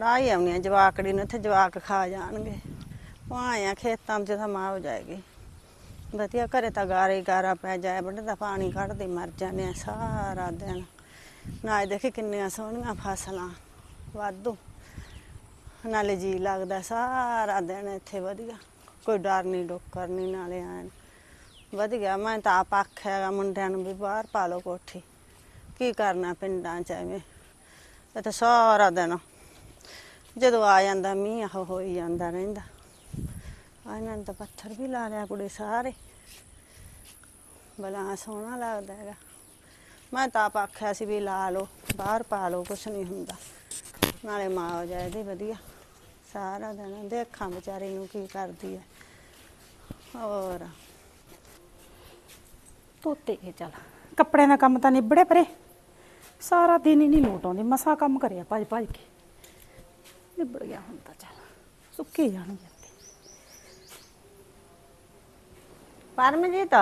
ਰਾਈ ਆਉਣੀ ਆ ਜਵਾਕੜੀ ਨੂੰ ਇੱਥੇ ਜਵਾਕ ਖਾ ਜਾਣਗੇ। ਉਹ ਆਇਆ ਖੇਤਾਂ 'ਚ ਤਾਂ ਮਾਂ ਹੋ ਜਾਏਗੀ। ਵਧੀਆ ਘਰੇ ਤਾਂ ਗਾਰੇ ਹੀ ਗਾਰਾ ਪੈ ਜਾਏ ਬੰਦੇ ਦਾ ਪਾਣੀ ਕੱਢਦੇ ਮਰ ਜਾਂਦੇ ਆ ਸਾਰਾ ਦਿਨ। ਨਾ ਇਹ ਦੇਖੇ ਕਿੰਨੀਆਂ ਸੋਹਣੀਆਂ ਫਸਲਾਂ, ਵਾਧੂ। ਨਾਲੇ ਜੀ ਲੱਗਦਾ ਸਾਰਾ ਦਿਨ ਇੱਥੇ ਵਧੀਆ। ਕੋਈ ਡਰ ਨਹੀਂ ਡੋਕਰ ਨਹੀਂ ਨਾਲੇ ਆਣ ਵਧੀਆ, ਮੈਂ ਤਾਂ ਆਪ ਆਖਿਆ ਮੁੰਡਿਆਂ ਨੂੰ ਵੀ ਬਾਹਰ ਪਾ ਲਓ ਕੋਠੀ। ਕੀ ਕਰਨਾ ਪਿੰਡਾਂ ਚ ਐਵੇਂ? ਇਹ ਤਾਂ ਸਾਰਾ ਦਿਨ ਜਦੋਂ ਆ ਜਾਂਦਾ, ਮੀਂਹ ਉਹ ਹੋਈ ਜਾਂਦਾ ਰਹਿੰਦਾ। ਆ ਇਹਨਾਂ ਨੇ ਤਾਂ ਪੱਥਰ ਵੀ ਲਾ ਲਿਆ ਕੁੜੇ ਸਾਰੇ। ਬਲਾ ਸੋਹਣਾ ਲੱਗਦਾ ਹੈਗਾ। ਮੈਂ ਤਾਂ ਆਪ ਆਖਿਆ ਸੀ ਵੀ ਲਾ ਲਓ, ਬਾਹਰ ਪਾ ਲਓ, ਕੁਛ ਨਹੀਂ ਹੁੰਦਾ। ਨਾਲੇ ਮਾਂ ਹੋ ਜਾਏ ਦੀ ਵਧੀਆ। ਸਾਰਾ ਦਿਨ ਦੇਖਾਂ ਵਿਚਾਰੇ ਨੂੰ ਕੀ ਕਰਦੀ ਹੈ ਹੋਰ? ਧੋਤੇ ਕੇ ਚੱਲ। ਕੱਪੜਿਆਂ ਦਾ ਕੰਮ ਤਾਂ ਨਿਬੜੇ ਪਰੇ। ਸਾਰਾ ਦਿਨ ਹੀ ਨਹੀਂ ਲੋਟ ਆਉਂਦੀ। ਮਸਾ ਕੰਮ ਕਰਿਆ ਭੱਜ ਭੱਜ ਕੇ। ਨਿਬੜ ਗਿਆ ਹੁਣ ਤਾਂ ਚੱਲ। ਸੁੱਕੇ ਜਾਣਗੇ ਪਰਮਜੀਤ?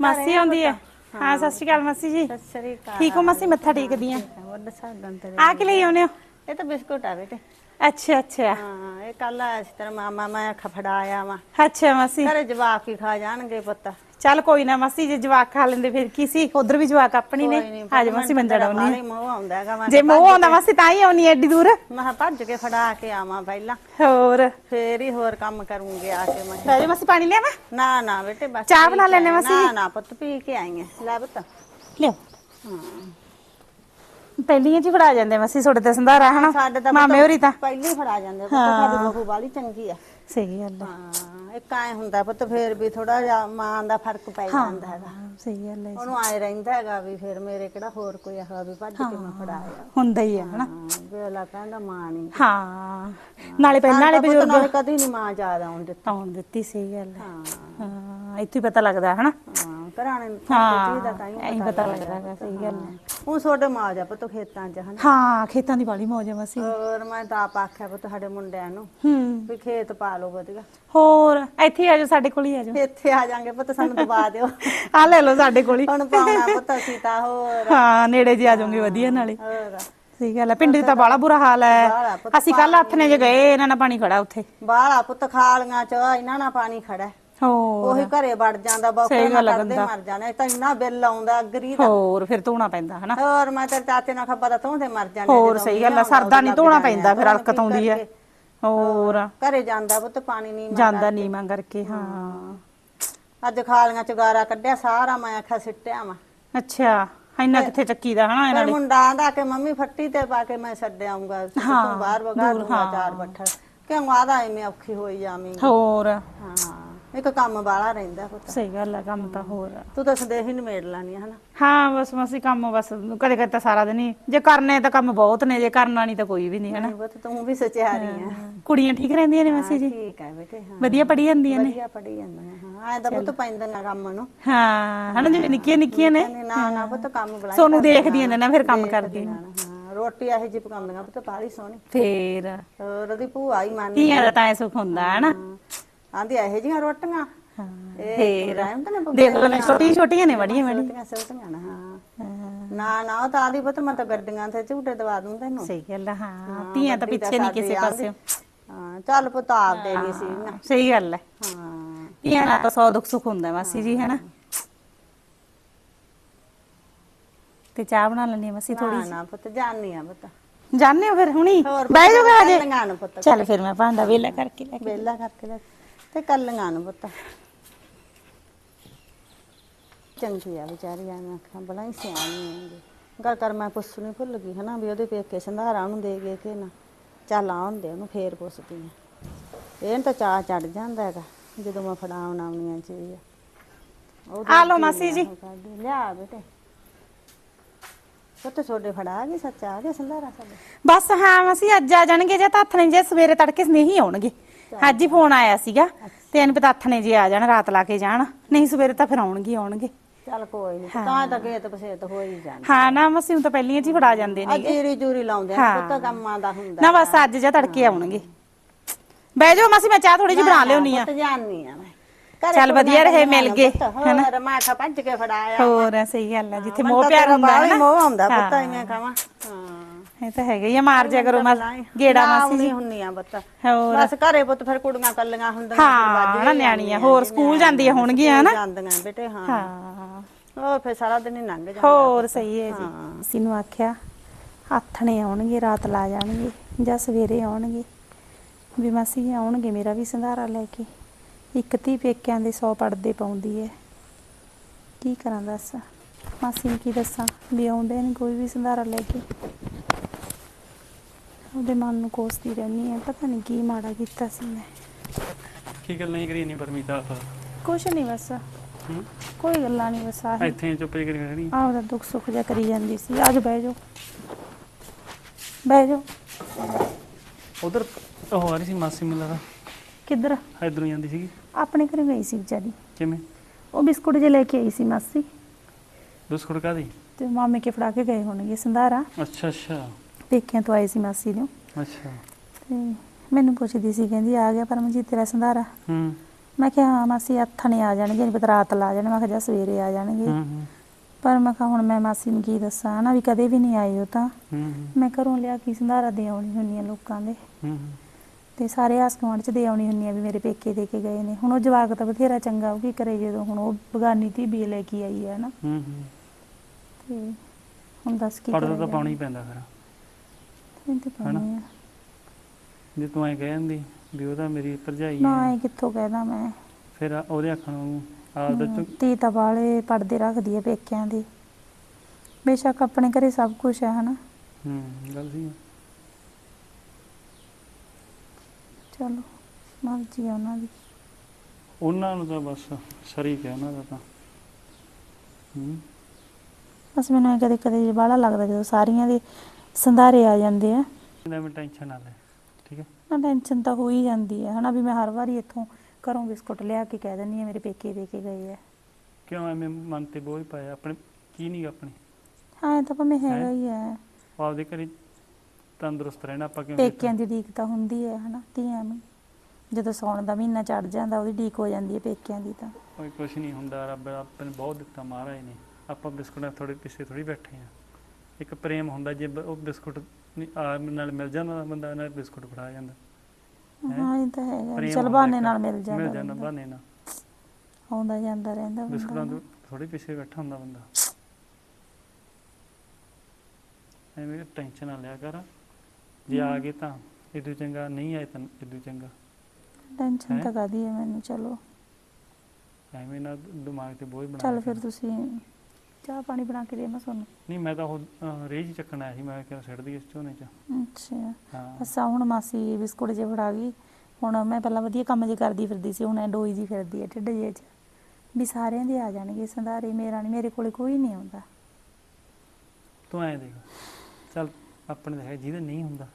ਮਾਸੀ ਆਉਂਦੀ ਹੈ। ਹਾਂ ਸਤਿ ਸ਼੍ਰੀ ਅਕਾਲ ਮਾਸੀ ਜੀ। ਸਤਿ ਸ੍ਰੀ ਅਕਾਲ। ਠੀਕ ਹੋ ਮਾਸੀ? ਮੱਥਾ ਟੇਕਦੀ ਆ? ਵੱਡ ਸਾਡਨ ਤੇ ਆ ਕੇ ਲਈ ਆਉਨੇ ਹੋ? ਇਹ ਤਾਂ ਬਿਸਕੁਟ ਆ ਬੇਟੇ। ਅੱਛਾ ਅੱਛਾ। ਹਾਂ ਇਹ ਕੱਲ ਆਇਆ ਸੀ ਤੇਰਾ ਮਾਮਾ ਮੈਂ ਖਫੜਾਇਆ ਵਾ। ਅੱਛਾ ਮਾਸੀ। ਘਰੇ ਜਵਾਕ ਹੀ ਖਾ ਜਾਣਗੇ ਪੁੱਤ। ਚੱਲ ਕੋਈ ਨਾ ਮਾਸੀ ਜੇ ਜਵਾਕ ਖਾ ਲੈਂਦੇ ਫਿਰ ਕੀ ਸੀ? ਉਧਰ ਵੀ ਜਵਾਕ ਆਪਣੀ ਨੇ। ਕੋਈ ਨੀ, ਆ ਜਾ ਮਾਸੀ ਮੰਜਾ ਡਾਉਣੀ ਮੋਹ ਆਉਂਦਾ ਹੈਗਾ ਮੈਂ ਜੇ ਮੋਹ ਆਉਂਦਾ ਮਾਸੀ ਤਾਂ ਹੀ ਆਉਣੀ ਐਡੀ ਦੂਰ। ਮੈਂ ਭੱਜ ਕੇ ਫੜਾ ਕੇ ਆਵਾਂ ਪਹਿਲਾਂ। ਹੋਰ। ਫੇਰ ਹੀ ਹੋਰ ਕੰਮ ਕਰੂੰਗੀ ਆ ਕੇ ਮੈਂ। ਜਾ ਮਾਸੀ ਪਾਣੀ ਲਿਆਵਾਂ ਨਾ ਨਾ ਬੇਟੇ ਬਸ ਚਾਹ ਬਣਾ ਆਈ। ਮਾਸੀ? ਨਾ ਨਾ ਪੁੱਤ ਪੀ ਕੇ ਆਈ ਐ ਲੈ ਪੁੱਤ। ਲਿਓ ਪਹਿਲੀਆਂ ਚ ਹੀ ਫੜਾ ਜਾਂਦੇ ਮਾਸੀ ਤੁਹਾਡੇ ਤੇ ਸੰਧਾਰਾ ਹਨਾ? ਮਾਮੇ ਹੋਰੀ ਤਾਂ। ਪਹਿਲੇ ਫੜਾ ਜਾਂਦੇ ਪੁੱਤ ਸਾਡੀ ਬਹੂ ਬਾਲੀ ਚੰਗੀ ਆ। ਸਹੀ ਗੱਲ ਹਾਂ। ਇੱਕ ਐ ਹੁੰਦਾ ਪੁੱਤ ਫੇਰ ਵੀ ਥੋੜਾ ਜਿਹਾ ਮਾਂ ਦਾ ਫ਼ਰਕ ਪੈ ਜਾਂਦਾ ਹੈਗਾ। ਸਹੀ ਗੱਲ ਹੈ ਉਹਨੂੰ ਆਏ ਰਹਿੰਦਾ ਹੈਗਾ ਵੀ ਫਿਰ ਮੇਰੇ ਕਿਹੜਾ ਹੋਰ ਕੋਈ ਆ ਵੀ ਭੱਜ ਕੇ ਮੈਂ ਫੜਾਇਆ। ਹੁੰਦਾ ਹੀ ਹੈ ਹਨਾ। ਵੇਲਾ ਕਹਿੰਦਾ ਮਾਂ ਨਹੀਂ। ਹਾਂ ਨਾਲੇ ਪਹਿਲਾਂ ਵਾਲੇ ਬਜ਼ੁਰਗ ਨਾਲੇ ਕਦੀ ਨਹੀਂ ਮਾਂ ਯਾਦ ਆਉਣ ਦਿੱਤਾ। ਆਉਣ ਦਿੱਤੀ ਸਹੀ ਗੱਲ ਹੈ। ਹਾਂ ਇੱਥੇ ਹੀ ਪਤਾ ਲੱਗਦਾ ਹਨਾ। ਹਾਂ। ਨੂੰ ਹਾਂ ਦਾ ਤਾਂ ਹੀ ਐਂ ਪਤਾ ਲੱਗਦਾ। ਹੈਗਾ ਸਹੀ ਗੱਲ ਹੈ। ਹੁਣ ਛੋਟੇ ਮਾਂ ਜਾ ਪੁੱਤ ਖੇਤਾਂ 'ਚ ਹਨ? ਹਾਂ ਖੇਤਾਂ ਦੀ ਵਾਲੀ ਮੌਜ ਹੈ ਮਾਸੀ। ਹੋਰ ਮੈਂ ਤਾਂ ਆਪ ਆਖਿਆ ਪੁੱਤ ਸਾਡੇ ਮੁੰਡਿਆਂ ਨੂੰ ਹੂੰ। ਵੀ ਖੇਤ ਪਾ ਲਓ ਵਧੀਆ। ਹੋਰ ਇੱਥੇ ਹੀ ਆ ਜਾਓ ਸਾਡੇ ਕੋਲ ਹੀ ਆ ਜਾਓ। ਇੱਥੇ ਆ ਜਾਾਂਗੇ ਪੁੱਤ ਸਾਨੂੰ ਦਬਾ ਦਿਓ। ਆ ਲੈ ਲਓ ਸਾਡੇ ਕੋਲ ਹੀ। ਹੁਣ ਪਾਉਣਾ ਪੁੱਤ ਅਸੀਂ ਤਾਂ ਹੋਰ। ਹਾਂ ਨੇੜੇ ਜੀ ਆ ਜਾਓਗੇ ਵਧੀਆ ਨਾਲੇ। ਹੋਰ। ਸਹੀ ਗੱਲ ਹੈ ਪਿੰਡ 'ਚ ਤਾਂ ਬਾਲਾ ਬੁਰਾ ਹਾਲ ਬਾਹਲਾ ਹੈ ਪੁੱਤ ਅਸੀਂ ਕੱਲ ਹੱਥ ਨੇ ਜੇ ਗਏ ਇਹਨਾਂ ਨਾਲ ਪਾਣੀ ਖੜਾ ਉੱਥੇ। ਬਾਹਲਾ ਪੁੱਤ ਖਾਲੀਆਂ 'ਚ ਇਹਨਾਂ ਨਾਲ ਪਾਣੀ ਖੜਾ ਹੈ। ਹੋਰ। ਉਹੀ ਘਰੇ ਵੜ ਜਾਂਦਾ ਸਹੀ ਗੱਲ ਨਾਲ ਆ ਕਰਦੇ ਬੰਦਾ। ਮਰ ਜਾਣਾ ਇਹ ਤਾਂ ਇੰਨਾ ਬਿੱਲ ਆਉਂਦਾ ਅਗਰੀ ਦਾ ਹੋਰ ਫਿਰ ਧੋਣਾ ਪੈਂਦਾ ਹਨਾ? ਹੋਰ ਮੈਂ ਤੇਰੇ ਚਾਚੇ ਨਾਲ ਖੱਬਾ ਤਾਂ ਧੋਂਦੇ ਮਰ ਜਾਣੇ ਹੋਰ ਸਹੀ ਗੱਲ ਆ ਸਰਦਾ ਨਹੀਂ ਧੋਣਾ ਪੈਂਦਾ ਫਿਰ ਅਲਕਤ ਆਉਂਦੀ ਹੈ ਹੋਰ। ਘਰੇ ਜਾਂਦਾ ਪੁੱਤ ਪਾਣੀ ਨਹੀਂ ਜਾਂਦਾ ਨੀਵਾਂ ਕਰਕੇ ਹਾਂ। ਅੱਜ ਖਾਲੀਆਂ ਚ ਗਾਰਾ ਕੱਢਿਆ ਸਾਰਾ ਮੈਂ ਆਖਿਆ ਸਿੱਟਿਆ ਵਾ। ਅੱਛਾ ਇੰਨਾ ਕਿੱਥੇ ਚੱਕੀ ਦਾ ਹਨਾ ਇਹਨਾਂ ਫਿਰ ਮੁੰਡਾ ਆਂਦਾ ਕਿ ਮੰਮੀ ਫੱਟੀ ਤੇ ਪਾ ਕੇ ਮੈਂ ਛੱਡ ਆਉਂਗਾ ਤੂੰ ਬਾਹਰ ਵਗਾ ਦੂੰਗਾ ਚਾਰ ਬੱਠਲ। ਕਿਉਂ ਆਦਾ ਐਵੇਂ ਔਖੀ ਹੋਈ ਜਾਵੀਂ ਹੋਰ। ਹਾਂ। ਇੱਕ ਕੰਮ ਬਾਲਾ ਰਹਿੰਦਾ ਪੁੱਤ। ਸਹੀ ਗੱਲ ਆ ਕੰਮ ਤਾਂ ਹੋਰ ਆ। ਤੂੰ ਤਾਂ ਸੰਦੇਹ ਹੀ ਨਿਮੇੜ ਲਾਨੀ ਹਨਾ? ਹਾਂ ਬਸ ਮਸੀ ਕੰਮ ਬਸ ਕਦੇ ਕਦੇ ਤਾਂ ਸਾਰਾ ਦਿਨ ਹੀ। ਜੇ ਕਰਨੇ ਤਾਂ ਕੰਮ ਬਹੁਤ ਨੇ ਜੇ ਕਰਨਾ ਨਹੀਂ ਤਾਂ ਕੋਈ ਵੀ ਨਹੀਂ ਹਨਾ? ਨਹੀਂ ਪੁੱਤ ਤੂੰ ਵੀ ਸਚਿਆਰੀ ਆ। ਕੁੜੀਆਂ ਠੀਕ ਰਹਿੰਦੀਆਂ ਨੇ ਮਸੀ ਜੀ? ਠੀਕ ਹੈ ਬੇਟੇ ਹਾਂ। ਵਧੀਆ ਪੜੀ ਜਾਂਦੀਆਂ ਨੇ? ਵਧੀਆ ਪੜੀ ਜਾਂਦੀਆਂ ਹਾਂ। ਐਂ ਤਾਂ ਪੁੱਤ ਪੈਂਦਾ ਨਾ ਕੰਮ ਨੂੰ। ਹਾਂ ਹਨਾ ਜਿਵੇਂ ਨਿੱਕੀਆਂ ਨਿੱਕੀਆਂ ਨੇ। ਕਹਿੰਦੇ ਨਾ ਨਾ ਪੁੱਤ ਕੰਮ ਬੜਾ ਸੋਨੂੰ ਦੇਖਦੀਆਂ ਨੇ ਨਾ ਫਿਰ ਕੰਮ ਕਰਦੀਆਂ ਹਾਂ। ਰੋਟੀ ਇਹੋ ਜਿਹੀ ਪਕਾਉਂਦੀਆਂ ਪੁੱਤ ਬਾਹਲੀ ਸੋਹਣੀ। ਫੇਰ। ਹੋਰ ਉਹਦੀ ਭੂਆ ਹੀ ਮੰਨ ਧੀਆਂ ਦਾ ਤਾਂ ਐ ਸੁੱਖ ਹੁੰਦਾ ਹਨਾ? ਆਂਦੀ ਇਹੋ ਜਿਹੀਆਂ ਰੋਟੀਆਂ। ਨਾ ਦੇਖ ਲੈ ਛੋਟੀ ਛੋਟੀਆਂ ਨੇ ਬੜੀਆਂ ਬੜੀਆਂ ਨਾ ਹਾਂ। ਨਾ ਨਾ ਉਹ ਤਾਂ ਆਦੀ ਪੁੱਤ ਮੈਂ ਤਾਂ ਤੇ ਝੂਟੇ ਦਵਾ ਦੂੰ ਤੈਨੂੰ। ਸਹੀ ਗੱਲ ਆ ਹਾਂ। ਧੀਆਂ ਤਾਂ ਪਿੱਛੇ ਨਹੀਂ ਕਿਸੇ ਪਾਸੇ। ਹਾਂ ਚੱਲ ਪੁੱਤ ਆਪ ਦੇ ਨਹੀਂ ਸੀ ਨਾ। ਸਹੀ ਗੱਲ ਹੈ ਹਾਂ। ਧੀਆਂ ਦਾ ਤਾਂ ਸੌ ਦੁੱਖ ਸੁੱਖ ਹੁੰਦਾ ਮਾਸੀ ਜੀ ਹਨਾ? ਤੇ ਚਾਹ ਬਣਾ ਲੈਣੀ ਆ ਮਾਸੀ ਥੋੜੀ ਨਾ ਨਾ ਪੁੱਤ ਜਾਣੀ ਆ ਪੁੱਤ। ਜਾਣੇ ਹੋ ਫਿਰ ਹੁਣੀ? ਹੋਰ ਬਹਿ ਜਾਓਗਾ ਨੂੰ ਪੁੱਤ। ਚੱਲ ਫਿਰ ਮੈਂ ਭਾਂਡਾ ਵੇਲਾ ਕਰਕੇ ਲੈ ਕੇ ਵੇਲਾ ਕਰਕੇ ਲੈ ਤੇ ਕੱਲੀਆਂ ਨੂੰ ਪੁੱਤ। ਚੰਗੀ ਆ ਵਿਚਾਰੀ ਆ ਮੈਂ ਆਖਾਂ ਬੜਾ ਹੀ ਸਿਆਣੀ ਆਂਗੀ ਗੱਲ ਕਰ ਮੈਂ ਪੁੱਛਣੀ ਭੁੱਲ ਗਈ ਹਨਾ ਵੀ ਉਹਦੇ ਪੇਕੇ ਸੰਧਾਰਾ ਉਹਨੂੰ ਦੇ ਗਏ ਕਿ ਨਾ। ਚੱਲ ਆਉਣ ਦੇ ਉਹਨੂੰ ਫੇਰ ਪੁੱਛਦੀ ਆ। ਇਹਨੂੰ ਤਾਂ ਚਾਹ ਚੜ ਜਾਂਦਾ ਹੈਗਾ ਜਦੋਂ ਮੈਂ ਫੜਾਉਣ ਆਉਣੀਆਂ ਚੀਜ਼ ਆ ਲਓ ਮਾਸੀ ਜੀ। ਲਿਆ ਬੇਟੇ। ਪੁੱਤ ਤੁਹਾਡੇ ਫੜਾ ਗਏ ਸੱਚ ਆ ਗਏ ਸੰਧਾਰਾ ਸਾਡੇ? ਬਸ ਹਾਂ ਮਾਸੀ ਅੱਜ ਆ ਜਾਣਗੇ ਜੇ ਤਾਂ ਹੱਥ ਨੇ ਜੇ ਸਵੇਰੇ ਤੜਕੇ ਨਹੀਂ ਆਉਣਗੇ। ਅੱਜ ਹੀ ਫੋਨ ਆਇਆ ਸੀਗਾ ਤੇ ਇਹਨੂੰ ਪਤਾ ਹੱਥ ਨੇ ਜੇ ਆ ਜਾਣ ਰਾਤ ਲਾ ਕੇ ਜਾਣ। ਨਹੀਂ ਸਵੇਰੇ ਤਾਂ ਫਿਰ ਆਉਣਗੇ ਹੀ ਆਉਣਗੇ। ਚੱਲ ਕੋਈ ਨਹੀਂ ਤਾਂ ਤਾਂ ਗੇਤ ਪਸੇਤ ਹੋ ਹੀ ਜਾਣਾ ਹਾਂ ਨਾ ਮਾਸੀ ਤਾਂ ਪਹਿਲੀਆਂ ਚ ਹੀ ਫੜਾ ਜਾਂਦੇ ਨੇ ਆ ਜੀਰੀ ਜੂਰੀ ਲਾਉਂਦੇ ਆ ਪੁੱਤ ਕੰਮਾਂ ਦਾ ਹੁੰਦਾ। ਨਾ ਬਸ ਅੱਜ ਜਾਂ ਤੜਕੇ ਆਉਣਗੇ। ਬਹਿ ਜਾਓ ਮਾਸੀ ਮੈਂ ਚਾਹ ਥੋੜੀ ਜਿਹੀ ਬਣਾ ਲਿਆਉਣੀ ਆ। ਪੁੱਤ ਜਾਣੀ ਆ ਮੈਂ। ਘਰੇ ਚੱਲ ਵਧੀਆ ਰਹੇ, ਮਿਲ ਗਏ, ਪੁੱਤ, ਹੋਰ ਮੈਂ ਖਾ ਭੱਜ ਕੇ ਫੜਾਇਆ ਹੋਰ ਸਹੀ ਗੱਲ ਹੈ ਜਿੱਥੇ ਮੋਹ ਪਿਆਰ ਹੁੰਦਾ ਹੀ ਨਾ। ਮੋਹ ਆਉਂਦਾ ਪੁੱਤ ਐਵੇਂ ਕਹਾਂ। ਹਾਂ। ਇਹ ਤਾਂ ਹੈਗਾ ਹੀ ਆ ਮਾਰ ਜਾ ਕਰੋ ਮਾ ਗੇੜਾ ਮਾਸੀ ਜੀ। ਨਹੀਂ ਹੁੰਨੀਆਂ ਬੱਤ ਹੋਰ। ਬਸ ਘਰੇ ਪੁੱਤ ਫਿਰ ਕੁੜੀਆਂ ਕੱਲੀਆਂ ਹੁੰਦੀਆਂ ਹਾਂ, ਨਾ ਨਿਆਣੀਆਂ, ਹੋਰ ਸਕੂਲ ਜਾਂਦੀਆਂ ਹੋਣਗੀਆਂ, ਹਨਾ? ਜਾਂਦੀਆਂ ਬੇਟੇ ਹਾਂ। ਹਾਂ। ਉਹ ਫਿਰ ਸਾਰਾ ਦਿਨ ਹੀ ਲੰਘ ਜਾਂਦਾ ਹੋਰ ਸਹੀ ਹੈ ਜੀ। ਅਸੀਂ ਨੂੰ ਆਖਿਆ ਆਥਣੇ ਆਉਣਗੇ ਰਾਤ ਲਾ ਜਾਣਗੇ ਜਾਂ ਸਵੇਰੇ ਆਉਣਗੇ। ਵੀ ਮਾਸੀ ਜੀ ਆਉਣਗੇ ਮੇਰਾ ਵੀ ਸੰਧਾਰਾ ਲੈ ਕੇ। ਇੱਕ ਤੀ ਪੇਕਿਆਂ ਦੇ 100 ਪੜਦੇ ਪਾਉਂਦੀ ਹੈ। ਕੀ ਕਰਾਂ ਦੱਸ? ਮਾਸੀ ਨੂੰ ਕੀ ਦੱਸਾਂ? ਵੀ ਆਉਂਦੇ ਨੇ ਕੋਈ ਵੀ ਸੰਧਾਰਾ ਲੈ ਕੇ। ਉਹਦੇ ਮਨ ਨੂੰ ਕੋਸਦੀ ਰਹਿੰਦੀ ਹੈ। ਪਤਾ ਨਹੀਂ ਕੀ ਮਾੜਾ ਕੀਤਾ ਸੀ ਮੈਂ। ਕੀ ਗੱਲ ਨਹੀਂ ਕਰੀ ਨਹੀਂ ਪਰਮੀਤਾ ਆਪ? ਕੁਛ ਨਹੀਂ ਬਸ। ਹੂੰ? ਕੋਈ ਗੱਲਾਂ ਨਹੀਂ ਬਸ ਆਹੀ। ਇੱਥੇ ਚੁੱਪ ਜਿਹੀ ਕਰੀ ਖੜੀ ਆਪਦਾ ਦੁੱਖ ਸੁੱਖ ਜਿਹਾ ਕਰੀ ਜਾਂਦੀ ਸੀ। ਅੱਜ ਬਹਿ ਜਾਓ। ਬਹਿ ਜਾਓ। ਉਧਰ ਉਹ ਆ ਰਹੀ ਸੀ ਮਾਸੀ ਮਿਲਾ ਦਾ। ਕਿੱਧਰ? ਇਧਰੋਂ ਜਾਂਦੀ ਸੀਗੀ। ਆਪਣੇ ਘਰੇ ਗਈ ਸੀ ਵਿਚਾਰੀ। ਕਿਵੇਂ? ਉਹ ਬਿਸਕੁਟ ਜੇ ਲੈ ਕੇ ਆਈ ਸੀ ਮਾਸੀ। ਬਿਸਕੁਟ ਕਾਦੀ ਤੇ ਮਾਮੇ ਕੇ ਫੜਾ ਕੇ ਗਏ ਹੋਣਗੇ ਸੰਧਾਰਾ। ਅੱਛਾ ਅੱਛਾ। ਪੇਕਿਆਂ ਤੋਂ ਆਏ ਸੀ ਮਾਸੀ ਨੂੰ। ਅੱਛਾ। ਤੇ ਮੈਨੂੰ ਪੁੱਛਦੀ ਸੀ ਕਹਿੰਦੀ ਆ ਗਿਆ ਪਰਮਜੀਤ ਤੇਰਾ ਸੰਧਾਰਾ? ਹੂੰ। ਮੈਂ ਕਿਹਾ ਹਾਂ ਮਾਸੀ ਹੱਥਣੇ ਆ ਜਾਣਗੇ ਨਹੀਂ ਪਤਾ ਰਾਤ ਲਾ ਜਾਣੇ ਮੈਂ ਕਿਹਾ ਜਾਂ ਸਵੇਰੇ ਆ ਜਾਣਗੇ। ਹੂੰ ਹੂੰ, ਪਰ ਮੈਂ ਕਿਹਾ ਹੁਣ ਮੈਂ ਮਾਸੀ ਨੂੰ ਕੀ ਦੱਸਾਂ? ਨਾ ਵੀ ਕਦੇ ਵੀ ਨਹੀਂ ਆਏ ਉਹ ਤਾਂ। ਹੂੰ ਮੈਂ ਘਰੋਂ ਲਿਆ ਕੀ ਸੰਧਾਰਾ ਦੇ ਆਉਣੀ ਹੁੰਨੀ ਆ ਲੋਕਾਂ ਦੇ। ਹੂੰ ਤੇ ਸਾਰੇ ਆਸ ਗੁਆਂਢ ਚ ਦੇ ਆਉਣੀ ਹੁੰਨੀ ਆ ਵੀ ਮੇਰੇ ਪੇਕੇ ਦੇ ਕੇ ਗਏ ਨੇ। ਹੁਣ ਉਹ ਜਵਾਕ ਤਾਂ ਬਥੇਰਾ ਚੰਗਾ ਉਹ ਕੀ ਕਰੇ ਜਦੋਂ ਹੁਣ ਉਹ ਬਗਾਨੀ ਧੀ ਵੀ ਲੈ ਕੇ ਆਈ ਹੈ ਨਾ ਹੂੰ ਹੂੰ। ਤੇ ਹੁਣ ਦੱਸ ਕੀ ਪੜਦਾ ਤਾਂ? ਪਾਉਣੀ ਪੈਂਦਾ ਫਿਰ। ਇਹ ਤੇ ਪਾਉਣੀ ਆ। ਜੇ ਤੂੰ ਐ ਕਹਿੰਦੀ ਵੀ ਉਹਦਾ ਮੇਰੀ ਭਰਜਾਈ ਨਾ ਇਹ ਕਿੱਥੋਂ ਕਹਿਦਾ ਮੈਂ। ਫਿਰ ਆ- ਉਹਦੇ ਆਖਣ ਨੂੰ ਚ ਧੀ ਤਾਂ ਬਾਲੇ ਪੜਦੇ ਰੱਖਦੀ ਹੈ ਪੇਕਿਆਂ ਦੀ। ਬੇਸ਼ੱਕ ਆਪਣੇ ਘਰੇ ਸਭ ਕੁਝ ਹੈ ਹਨਾ? ਹੂੰ ਗੱਲ ਸੀ ਚਲੋ ਮਰਜ਼ੀ ਆ ਉਹਨਾਂ ਦੀ। ਉਹਨਾਂ ਨੂੰ ਤਾਂ ਬਸ ਸਰੀ ਪਿਆ ਉਹਨਾਂ ਦਾ ਤਾਂ। ਹੂੰ ਬਸ ਮੈਨੂੰ ਕਦੇ ਕਦੇ ਬਾਹਲਾ ਲੱਗਦਾ ਜਦੋਂ ਸਾਰੀਆਂ ਦੇ ਸੰਧਾਰੇ ਆ ਜਾਂਦੇ ਆ। ਮੈਂ ਟੈਨਸ਼ਨ ਨਾ ਲੈ ਠੀਕ ਹੈ? ਨਾ ਟੈਨਸ਼ਨ ਤਾਂ ਹੋ ਹੀ ਜਾਂਦੀ ਹੈ। ਹਨਾ ਵੀ ਮੈਂ ਹਰ ਵਾਰੀ ਇੱਥੋਂ ਘਰੋਂ ਬਿਸਕੁਟ ਲਿਆ ਕੇ ਕਹਿ ਦਿੰਦੀ ਆ ਮੇਰੇ ਪੇਕੇ ਦੇ ਕੇ ਗਏ ਆ। ਕਿਉਂ ਐਵੇਂ ਮਨ ਤੇ ਬੋਝ ਪਾਇਆ? ਆਪਣੇ ਕੀ ਨਹੀਂ ਆਪਣੇ? ਹਾਂ ਇਹ ਤਾਂ ਭਾਵੇਂ ਹੈਗਾ ਹੈਂ? ਹੀ ਉਹ ਆਪਦੇ ਘਰੇ ਤੰਦਰੁਸਤ ਰਹਿਣਾ ਆਪਾਂ ਕਿਉਂ ਪੇਕਿਆਂ ਦੀ ਢੀਕ ਤਾਂ ਹੁੰਦੀ ਹੈ ਹਨਾ ਧੀਆਂ ਨੂੰ ਜਦੋਂ ਸੌਣ ਦਾ ਮਹੀਨਾ ਚੜ ਜਾਂਦਾ ਉਹਦੀ ਢੀਕ ਹੋ ਜਾਂਦੀ ਹੈ ਪੇਕਿਆਂ ਦੀ ਤਾਂ। ਕੋਈ ਕੁਝ ਨਹੀਂ ਹੁੰਦਾ ਰੱਬ ਆਪਾਂ ਨੇ ਬਹੁਤ ਦਿੱਤਾ ਮਹਾਰਾਜ ਨੇ। ਆਪਾਂ ਬਿਸਕੁਟਾਂ ਥੋੜੇ ਪਿੱਛੇ ਥੋੜੀ ਬੈਠੇ ਆ ਇੱਕ ਪ੍ਰੇਮ ਹੁੰਦਾ ਜੇ ਬ- ਉਹ ਬਿਸਕੁਟ ਆ ਨਾਲ ਮਿਲ ਜਾਂਦਾ ਬੰਦਾ ਨਾਲ ਬਿਸਕੁਟ ਫੜਾ ਜਾਂਦਾ। ਹੈਂ? ਇਹ ਤਾਂ ਹੈਗਾ। ਪ੍ਰੇਮ ਚਲ ਹੁੰਦਾ ਬਹਾਨੇ ਇੱਕ, ਨਾਲ ਮਿਲ ਜਾਂਦਾ ਮਿਲ ਜਾਂਦਾ ਬੰਦਾ। ਬਹਾਨੇ ਨਾਲ। ਆਉਂਦਾ ਜਾਂਦਾ ਰਹਿੰਦਾ ਬਿਸਕੁਟਾਂ ਬੰਦਾ ਤੋਂ ਥੋੜੀ ਪਿੱਛੇ ਬੈਠਾ ਹੁੰਦਾ ਬੰਦਾ। ਐਵੇਂ ਟੈਨਸ਼ਨ ਨਾ ਲਿਆ ਕਰ। ਜੇ ਆ ਗਏ ਤਾਂ ਇਦੋਂ ਚੰਗਾ ਨਹੀਂ ਆਏ ਤਾਂ ਇਦੋਂ ਚੰਗਾ। ਟੈਨਸ਼ਨ ਹੈਂ? ਤਾਂ ਕਾਦੀ ਹੈ ਮੈਨੂੰ ਚਲੋ। ਐਵੇਂ ਨਾ ਦਿਮਾਗ ਤੇ ਬੋਝ ਬਣਾ ਚੱਲ ਫਿਰ। ਤੁਸੀਂ ਚਾਹ ਪਾਣੀ ਬਣਾ ਕੇ ਦੇ ਮੈਂ ਤੁਹਾਨੂੰ। ਨਹੀਂ ਮੈਂ ਤਾਂ ਉਹ ਅਹ, ਰੇਹ ਹੀ ਚੱਕਣ ਆਇਆ ਸੀ ਮੈਂ ਕਿਹਾ ਸਿੱਟਦੀ ਇਸ ਝੋਨੇ ਚ। ਅੱਛਾ। ਹਾਂ। ਬਸ ਆਹ ਹੁਣ ਮਾਸੀ ਬਿਸਕੁਟ ਜੇ ਫੜਾ ਗਈ। ਹੁਣ ਮੈਂ ਪਹਿਲਾਂ ਵਧੀਆ ਕੰਮ ਜੇ ਕਰਦੀ ਫਿਰਦੀ ਸੀ ਹੁਣ ਡੋਈ ਜੀ ਫਿਰਦੀ ਹੈ ਢਿੱਡ ਜੇ ਚ। ਵੀ ਸਾਰਿਆਂ ਦੇ ਆ ਜਾਣਗੇ ਸੰਧਾਰੇ ਮੇਰਾ ਨਹੀਂ ਮੇਰੇ ਕੋਲੇ ਕੋਈ ਨਹੀਂ ਆਉਂਦਾ। ਤੂੰ ਐਂ ਦੇਖ। ਚੱਲ ਆਪਣੇ ਤਾਂ ਹੈ ਜਿਹਦਾ ਨਹੀਂ ਹੁੰਦਾ।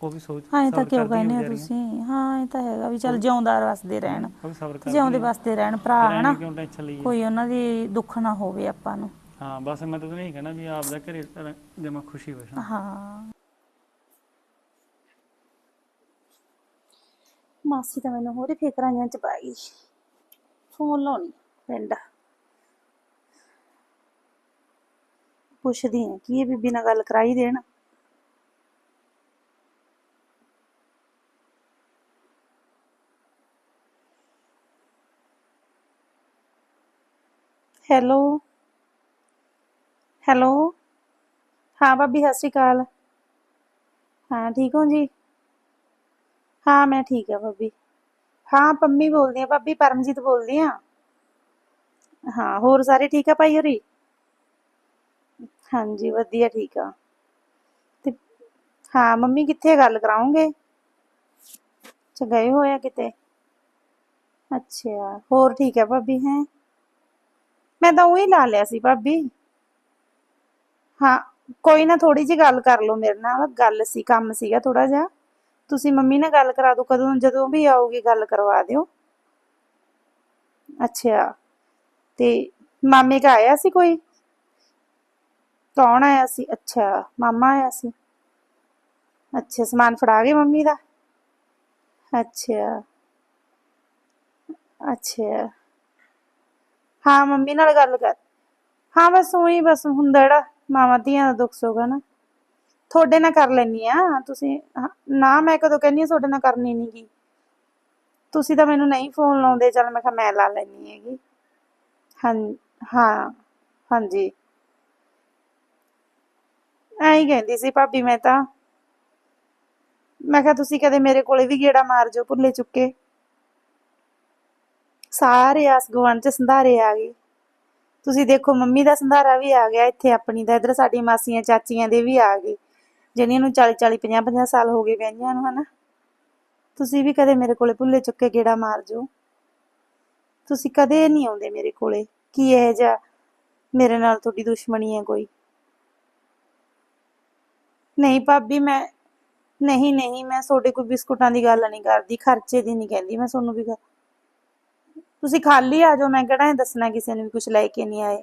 ਉਹ ਵੀ ਸੋਚ ਹਾਂ ਇਹ ਤਾਂ ਸਬਰ ਕਿਉਂ ਕਰਦੀਆਂ ਕਹਿੰਦੇ ਹੋ ਵਿਚਾਰੀਆਂ। ਤੁਸੀਂ? ਹਾਂ ਇਹ ਤਾਂ ਹੈਗਾ ਵੀ ਚੱਲ ਜਿਉਂਦਾ ਵਸਦੇ ਰਹਿਣ। ਉਹ ਵੀ ਸਬਰ ਕਰ ਜਿਉਂਦੇ ਵਸਦੇ ਰਹਿਣ ਭਰਾ ਹਨਾ? ਕਿਉਂ ਟੈਨਸ਼ਨ ਲਈ ਹੈ? ਕੋਈ ਉਹਨਾਂ ਦੀ ਦੁੱਖ ਨਾ ਹੋਵੇ ਆਪਾਂ ਨੂੰ। ਹਾਂ ਬਸ ਮੈਂ ਤਾਂ ਨਹੀਂ ਕਹਿਣਾ ਵੀ ਆਪ ਦਾ ਘਰੇ ਜਮਾ ਖੁਸ਼ੀ ਹੋਵੇ ਹਾਂ। ਮਾਸੀ ਤਾਂ ਮੈਨੂੰ ਹੋਰ ਹੀ ਫਿਕਰਾਂ ਜਾਂ ਚ ਪਾ ਗਈ ਫੋਨ ਲਾਉਣੀ ਪਿੰਡ। ਪੁੱਛਦੀ ਹਾਂ ਕੀ ਇਹ ਬੀਬੀ ਨਾਲ ਗੱਲ ਕਰਾਈ ਦੇਣ? ਹੈਲੋ। ਹੈਲੋ। ਹਾਂ ਭਾਬੀ, ਸਤਿ ਸ਼੍ਰੀ ਅਕਾਲ। ਹਾਂ, ਠੀਕ ਹੋ ਜੀ? ਹਾਂ, ਮੈਂ ਠੀਕ ਆ ਭਾਬੀ। ਹਾਂ, ਪੰਮੀ ਬੋਲਦੀ ਆ ਭਾਬੀ, ਪਰਮਜੀਤ ਬੋਲਦੀ ਆ ਹਾਂ, ਹੋਰ ਸਾਰੇ ਠੀਕ ਆ ਭਾਈ ਹੋਰੀ? ਹਾਂਜੀ, ਵਧੀਆ, ਠੀਕ ਆ। ਤੇ ਹਾਂ, ਮੰਮੀ ਕਿੱਥੇ ਗੱਲ ਕਰਾਉਂਗੇ? ਅੱਛਾ, ਗਏ ਹੋਏ ਕਿਤੇ? ਅੱਛਾ, ਹੋਰ ਠੀਕ ਆ ਭਾਬੀ, ਹੈ? ਮੈਂ ਤਾਂ ਉਹੀ ਲਾ ਲਿਆ ਸੀ ਭਾਬੀ। ਹਾਂ, ਕੋਈ ਨਾ ਥੋੜੀ ਜੀ ਗੱਲ ਕਰ ਲਓ ਮੇਰੇ ਨਾਲ। ਗੱਲ ਸੀ, ਕੰਮ ਸੀਗਾ ਥੋੜਾ ਜਿਹਾ। ਤੁਸੀਂ ਮੰਮੀ ਨਾਲ ਗੱਲ ਕਰਾ ਦਿਓ, ਕਦੋਂ, ਜਦੋਂ ਵੀ ਆਓਗੇ ਗੱਲ ਕਰਵਾ ਦਿਓ। ਅੱਛਾ, ਤੇ ਮਾਮੇ ਕਾ ਆਇਆ ਸੀ ਕੋਈ? ਕੌਣ ਆਇਆ ਸੀ? ਅੱਛਾ, ਮਾਮਾ ਆਇਆ ਸੀ। ਅੱਛਾ, ਸਮਾਨ ਫੜਾ ਗਏ ਮੰਮੀ ਦਾ? ਅੱਛਾ ਅੱਛਾ। ਹਾਂ, ਮੰਮੀ ਨਾਲ ਗੱਲ ਕਰ। ਹਾਂ, ਬਸ ਉਹੀ, ਬਸ ਹੁੰਦਾ ਜਿਹੜਾ ਮਾਵਾਂ ਧੀਆਂ ਦਾ ਦੁੱਖ ਸੁੱਖ ਹੈ ਨਾ, ਤੁਹਾਡੇ ਨਾਲ ਕਰ ਲੈਣੀ ਆ। ਤੁਸੀਂ ਨਾ ਮੈਂ ਕਦੋਂ ਕਹਿੰਨੀ ਆ ਤੁਹਾਡੇ ਨਾਲ ਕਰਨੀ ਨਹੀਂਗੀ ਤੁਸੀਂ ਤਾਂ ਮੈਨੂੰ ਨਹੀਂ ਫੋਨ ਲਾਉਂਦੇ, ਚਲ ਮੈਂ ਕਿਹਾ ਮੈਂ ਲਾ ਲੈਣੀ ਹੈਗੀ। ਹਾਂ ਹਾਂ, ਹਾਂਜੀ। ਐਂ ਕਹਿੰਦੀ ਸੀ ਭਾਬੀ ਮੈਂ ਤਾਂ। ਮੈਂ ਕਿਹਾ ਤੁਸੀਂ ਕਦੇ ਮੇਰੇ ਕੋਲੇ ਵੀ ਗੇੜਾ ਮਾਰ ਜਾਓ ਭੁੱਲੇ ਚੁੱਕੇ। ਸਾਰੇ ਆਸ ਗੁਆਂਢ ਚ ਸੰਧਾਰੇ ਆ ਗਏ। ਤੁਸੀਂ ਦੇਖੋ, ਮੰਮੀ ਦਾ ਸੰਧਾਰਾ ਵੀ ਆ ਗਿਆ, ਇੱਥੇ ਆਪਣੀ ਦਾ, ਇਧਰ ਸਾਡੀ ਮਾਸੀਆਂ ਚਾਚੀਆਂ ਦੇ ਵੀ ਆ ਗਏ, ਜਿਹੜੀਆਂ ਨੂੰ 40 40 50 50 ਸਾਲ ਹੋ ਗਏ ਵਿਆਹੀਆਂ ਨੂੰ, ਹਨਾ? ਤੁਸੀਂ ਵੀ ਕਦੇ ਮੇਰੇ ਕੋਲੇ ਭੁੱਲੇ ਚੁੱਕੇ ਗੇੜਾ ਮਾਰ ਜੋ। ਤੁਸੀਂ ਕਦੇ ਨਹੀਂ ਆਉਂਦੇ ਮੇਰੇ ਕੋਲੇ। ਕੀ ਇਹ ਜਿਹਾ ਮੇਰੇ ਨਾਲ ਤੁਹਾਡੀ ਦੁਸ਼ਮਣੀ ਹੈ ਕੋਈ? ਨਹੀਂ ਭਾਬੀ, ਮੈਂ, ਨਹੀਂ ਨਹੀਂ, ਮੈਂ ਤੁਹਾਡੇ ਕੋਈ ਬਿਸਕੁਟਾਂ ਦੀ ਗੱਲ ਨਹੀਂ ਕਰਦੀ, ਖਰਚੇ ਦੀ ਨਹੀਂ ਕਹਿੰਦੀ, ਮੈਂ ਤੁਹਾਨੂੰ ਵੀ ਤੁਸੀਂ ਖਾਲੀ ਆ ਜਾਓ, ਮੈਂ ਕਿਹੜਾ ਇਹ ਦੱਸਣਾ ਕਿਸੇ ਨੂੰ ਵੀ ਕੁਝ ਲੈ ਕੇ ਨਹੀਂ ਆਏ।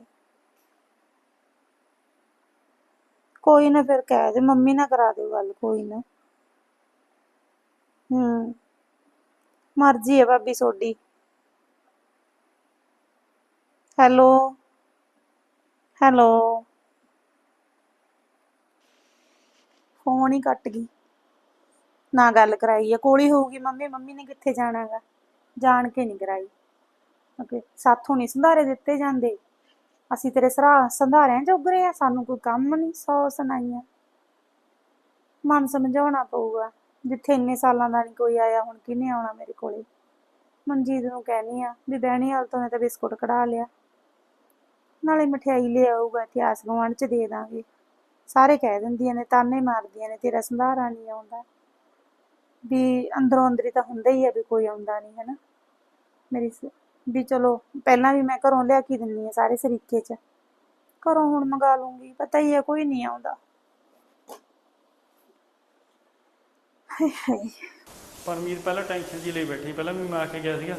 ਕੋਈ ਨਾ ਫਿਰ ਕਹਿ ਦੇ, ਮੰਮੀ ਨਾਲ ਕਰਾ ਦਿਓ ਗੱਲ, ਕੋਈ ਨਾ। ਹੂੰ, ਮਰਜ਼ੀ ਹੈ ਭਾਬੀ ਤੁਹਾਡੀ ਹੈਲੋ ਹੈਲੋ। ਫੋਨ ਹੀ ਕੱਟ ਗਈ। ਨਾ ਗੱਲ ਕਰਾਈ ਆ, ਕੋਲੀ ਹੋਊਗੀ ਮੰਮੀ ਮੰਮੀ ਨੇ ਕਿੱਥੇ ਜਾਣਾਗਾ ਜਾਣ ਕੇ ਨਹੀਂ ਕਰਾਈ। ਓਕੇ ਸਾਥੋਂ ਨਹੀਂ ਸੰਧਾਰੇ ਦਿੱਤੇ ਜਾਂਦੇ। ਅਸੀਂ ਤੇਰੇ ਸਰਾ ਸੰਧਾਰਿਆਂ ਚ ਉਗਰੇ ਆ, ਸਾਨੂੰ ਕੋਈ ਕੰਮ ਨਹੀਂ ਸੌ ਸੁਣਾਈਆਂ। ਮਨ ਸਮਝਾਉਣਾ ਪਊਗਾ, ਜਿੱਥੇ ਇੰਨੇ ਸਾਲਾਂ ਦਾ ਨਹੀਂ ਕੋਈ ਆਇਆ, ਹੁਣ ਕਿਹਨੇ ਆਉਣਾ ਮੇਰੇ ਕੋਲੇ? ਮਨਜੀਤ ਨੂੰ ਕਹਿਣੀ ਆ ਵੀ ਬਹਿਣੀ ਹਾਲ ਤੋਂ ਨੇ ਤਾਂ ਬਿਸਕੁਟ ਕਢਾ ਲਿਆ। ਨਾਲੇ ਮਠਿਆਈ ਲੈ ਆਊਗਾ ਇਤਿਹਾਸ ਗਵਾਂਢ ਚ ਦੇ ਦਾਂਗੇ। ਸਾਰੇ ਕਹਿ ਦਿੰਦੀਆਂ ਨੇ, ਤਾਨੇ ਮਾਰਦੀਆਂ ਨੇ, ਤੇਰਾ ਸੰਧਾਰਾ ਨਹੀਂ ਆਉਂਦਾ। ਵੀ ਅੰਦਰੋਂ ਅੰਦਰੀ ਤਾਂ ਹੁੰਦਾ ਹੀ ਆ ਵੀ ਕੋਈ ਆਉਂਦਾ ਨਹੀਂ ਹੈ ਨਾ ਮੇਰੀ ਵੀ ਚਲੋ ਪਹਿਲਾਂ ਵੀ ਮੈਂ ਘਰੋਂ ਲਿਆ ਕੇ ਦਿੰਨੀ ਆ ਸਾਰੇ ਸਰੀਕੇ ਚ। ਘਰੋਂ ਹੁਣ ਮੰਗਾ ਲੂੰਗੀ ਪਤਾ ਹੀ ਹੈ ਕੋਈ ਨਹੀਂ ਆਉਂਦਾ। ਹਾਏ ਹਾਏ ਪਰਮੀਤ ਪਹਿਲਾਂ ਟੈਨਸ਼ਨ ਜੀ ਲਈ ਬੈਠੀ ਪਹਿਲਾਂ ਵੀ ਮੈਂ ਆ ਕੇ ਗਿਆ ਸੀਗਾ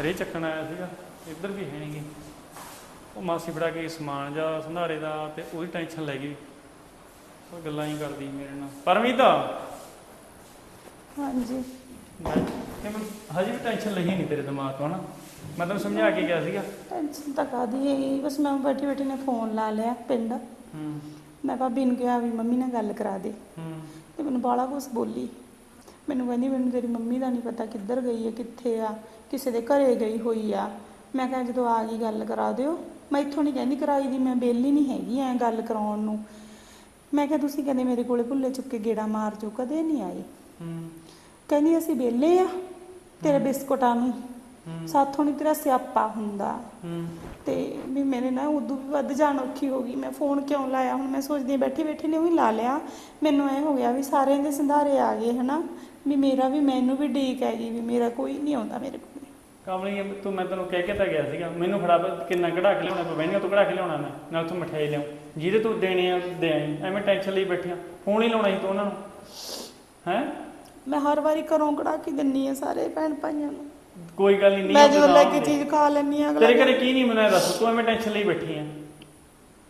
ਰੇ ਚੱਕਣ ਆਇਆ ਸੀਗਾ ਇੱਧਰ ਵੀ ਹੈ ਨਹੀਂਗੀ ਉਹ ਮਾਸੀ ਫੜਾ ਕੇ ਸਮਾਨ ਜਾਂ ਸੰਧਾਰੇ ਦਾ ਤੇ ਉਹਦੀ ਟੈਨਸ਼ਨ ਲੈ ਗਈ। ਉਹ ਗੱਲਾਂ ਹੀ ਕਰਦੀ ਮੇਰੇ ਨਾਲ। ਪਰਮੀਤ! ਹਾਂਜੀ। ਮੈਂ ਇਹ ਮੈਨੂੰ ਹਜੇ ਵੀ ਟੈਨਸ਼ਨ ਲਈ ਨਹੀਂ ਤੇਰੇ ਦਿਮਾਗ ਤੋਂ ਹਨਾ? ਮੈਂ ਤੈਨੂੰ ਸਮਝਾ ਕੇ ਗਿਆ ਸੀਗਾ। ਟੈਨਸ਼ਨ ਤਾਂ ਕਾਦੀ ਹੈਗੀ ਬਸ ਮੈਂ ਬੈਠੀ ਬੈਠੀ ਨੇ ਫੋਨ ਲਾ ਲਿਆ ਪਿੰਡ। ਹੂੰ। ਮੈਂ ਭਾਬੀ ਨੂੰ ਕਿਹਾ ਵੀ ਮੰਮੀ ਨਾਲ ਗੱਲ ਕਰਾ ਦੇ। ਹੂੰ। ਤੇ ਮੈਨੂੰ ਬਾਲਾ ਕੁਛ ਬੋਲੀ। ਮੈਨੂੰ ਕਹਿੰਦੀ ਮੈਨੂੰ ਤੇਰੀ ਮੰਮੀ ਦਾ ਨਹੀਂ ਪਤਾ ਕਿੱਧਰ ਗਈ ਹੈ ਕਿੱਥੇ ਆ ਕਿਸੇ ਦੇ ਘਰੇ ਗਈ ਹੋਈ ਆ। ਮੈਂ ਕਿਹਾ ਜਦੋਂ ਆ ਗਈ ਗੱਲ ਕਰਾ ਦਿਓ। ਮੈਂ ਇੱਥੋਂ ਨਹੀਂ ਕਹਿੰਦੀ ਕਰਾਈ ਦੀ ਮੈਂ ਬੇਲੀ ਨਹੀਂ ਹੈਗੀ ਐ ਗੱਲ ਕਰਾਉਣ ਨੂੰ। ਮੈਂ ਕਿਹਾ ਤੁਸੀਂ ਕਦੇ ਮੇਰੇ ਕੋਲੇ ਭੁੱਲੇ ਚੁੱਕ ਕੇ ਗੇੜਾ ਮਾਰ ਜੋ ਕਦੇ ਨਹੀਂ ਆਏ। ਹੂੰ। ਕਹਿੰਦੀ ਅਸੀਂ ਬੇਲੇ ਆ ਤੇਰੇ ਬਿਸਕੁਟਾਂ ਨੂੰ। ਸਾਥੋਂ ਨਹੀਂ ਤੇਰਾ ਸਿਆਪਾ ਹੁੰਦਾ। ਤੇ ਵੀ ਮੇਰੇ ਨਾ ਉਦੋਂ ਵੀ ਵੱਧ ਜਾਣ ਔਖੀ ਹੋ ਗਈ। ਮੈਂ ਫੋਨ ਕਿਉਂ ਲਾਇਆ? ਹੁਣ ਮੈਂ ਸੋਚਦੀ ਬੈਠੀ ਬੈਠੀ ਨੇ ਉਹੀ ਲਾ ਲਿਆ। ਮੈਨੂੰ ਐ ਹੋ ਗਿਆ ਵੀ ਸਾਰਿਆਂ ਦੇ ਸੰਧਾਰੇ ਆ ਗਏ ਹਨਾ? ਵੀ ਮੇਰਾ ਵੀ ਮੈਨੂੰ ਵੀ ਡੀਕ ਹੈਗੀ ਵੀ ਮੇਰਾ ਕੋਈ ਨਹੀਂ ਆਉਂਦਾ ਮੇਰੇ ਕੋਲ। ਕਮਲੀ ਤੂੰ ਮੈਂ ਤੈਨੂੰ ਕਹਿ ਕੇ ਤਾਂ ਗਿਆ ਸੀਗਾ ਮੈਨੂੰ ਫੜਾ ਕਿੰਨਾ ਕਢਾ ਕੇ ਲਿਆਉਣਾ ਪਵੇਗਾ ਤੂੰ ਕਢਾ ਕੇ ਲਿਆਉਣਾ ਮੈਂ ਨਾਲ ਤੂੰ ਮਠਿਆਈ ਲਿਆਉਂ। ਜਿਹਦੇ ਤੂੰ ਦੇਣੇ ਆ ਦੇ ਐਵੇਂ ਟੈਨਸ਼ਨ ਲਈ ਬੈਠੀਆਂ ਫੋਨ ਹੀ ਲਾਉਣਾ ਸੀ ਤੂੰ ਉਹਨਾਂ ਨੂੰ। ਹੈ? ਮੈਂ ਹਰ ਵਾਰੀ ਘਰੋਂ ਕਢਾ ਕੇ ਦਿੰਨੀ ਆ ਸਾਰੇ ਭੈਣ ਭਾਈਆਂ ਨੂੰ। ਕੋਈ ਗੱਲ ਨਹੀਂ ਮੈਂ ਜਦੋਂ ਲੈ ਕੇ ਚੀਜ਼ ਖਾ ਲੈਣੀ ਆ ਤੇਰੇ ਘਰੇ ਕੀ ਨਹੀਂ ਇਹ ਦੱਸ ਤੂੰ ਐਵੇਂ ਟੈਨਸ਼ਨ ਲਈ ਬੈਠੀ ਆ।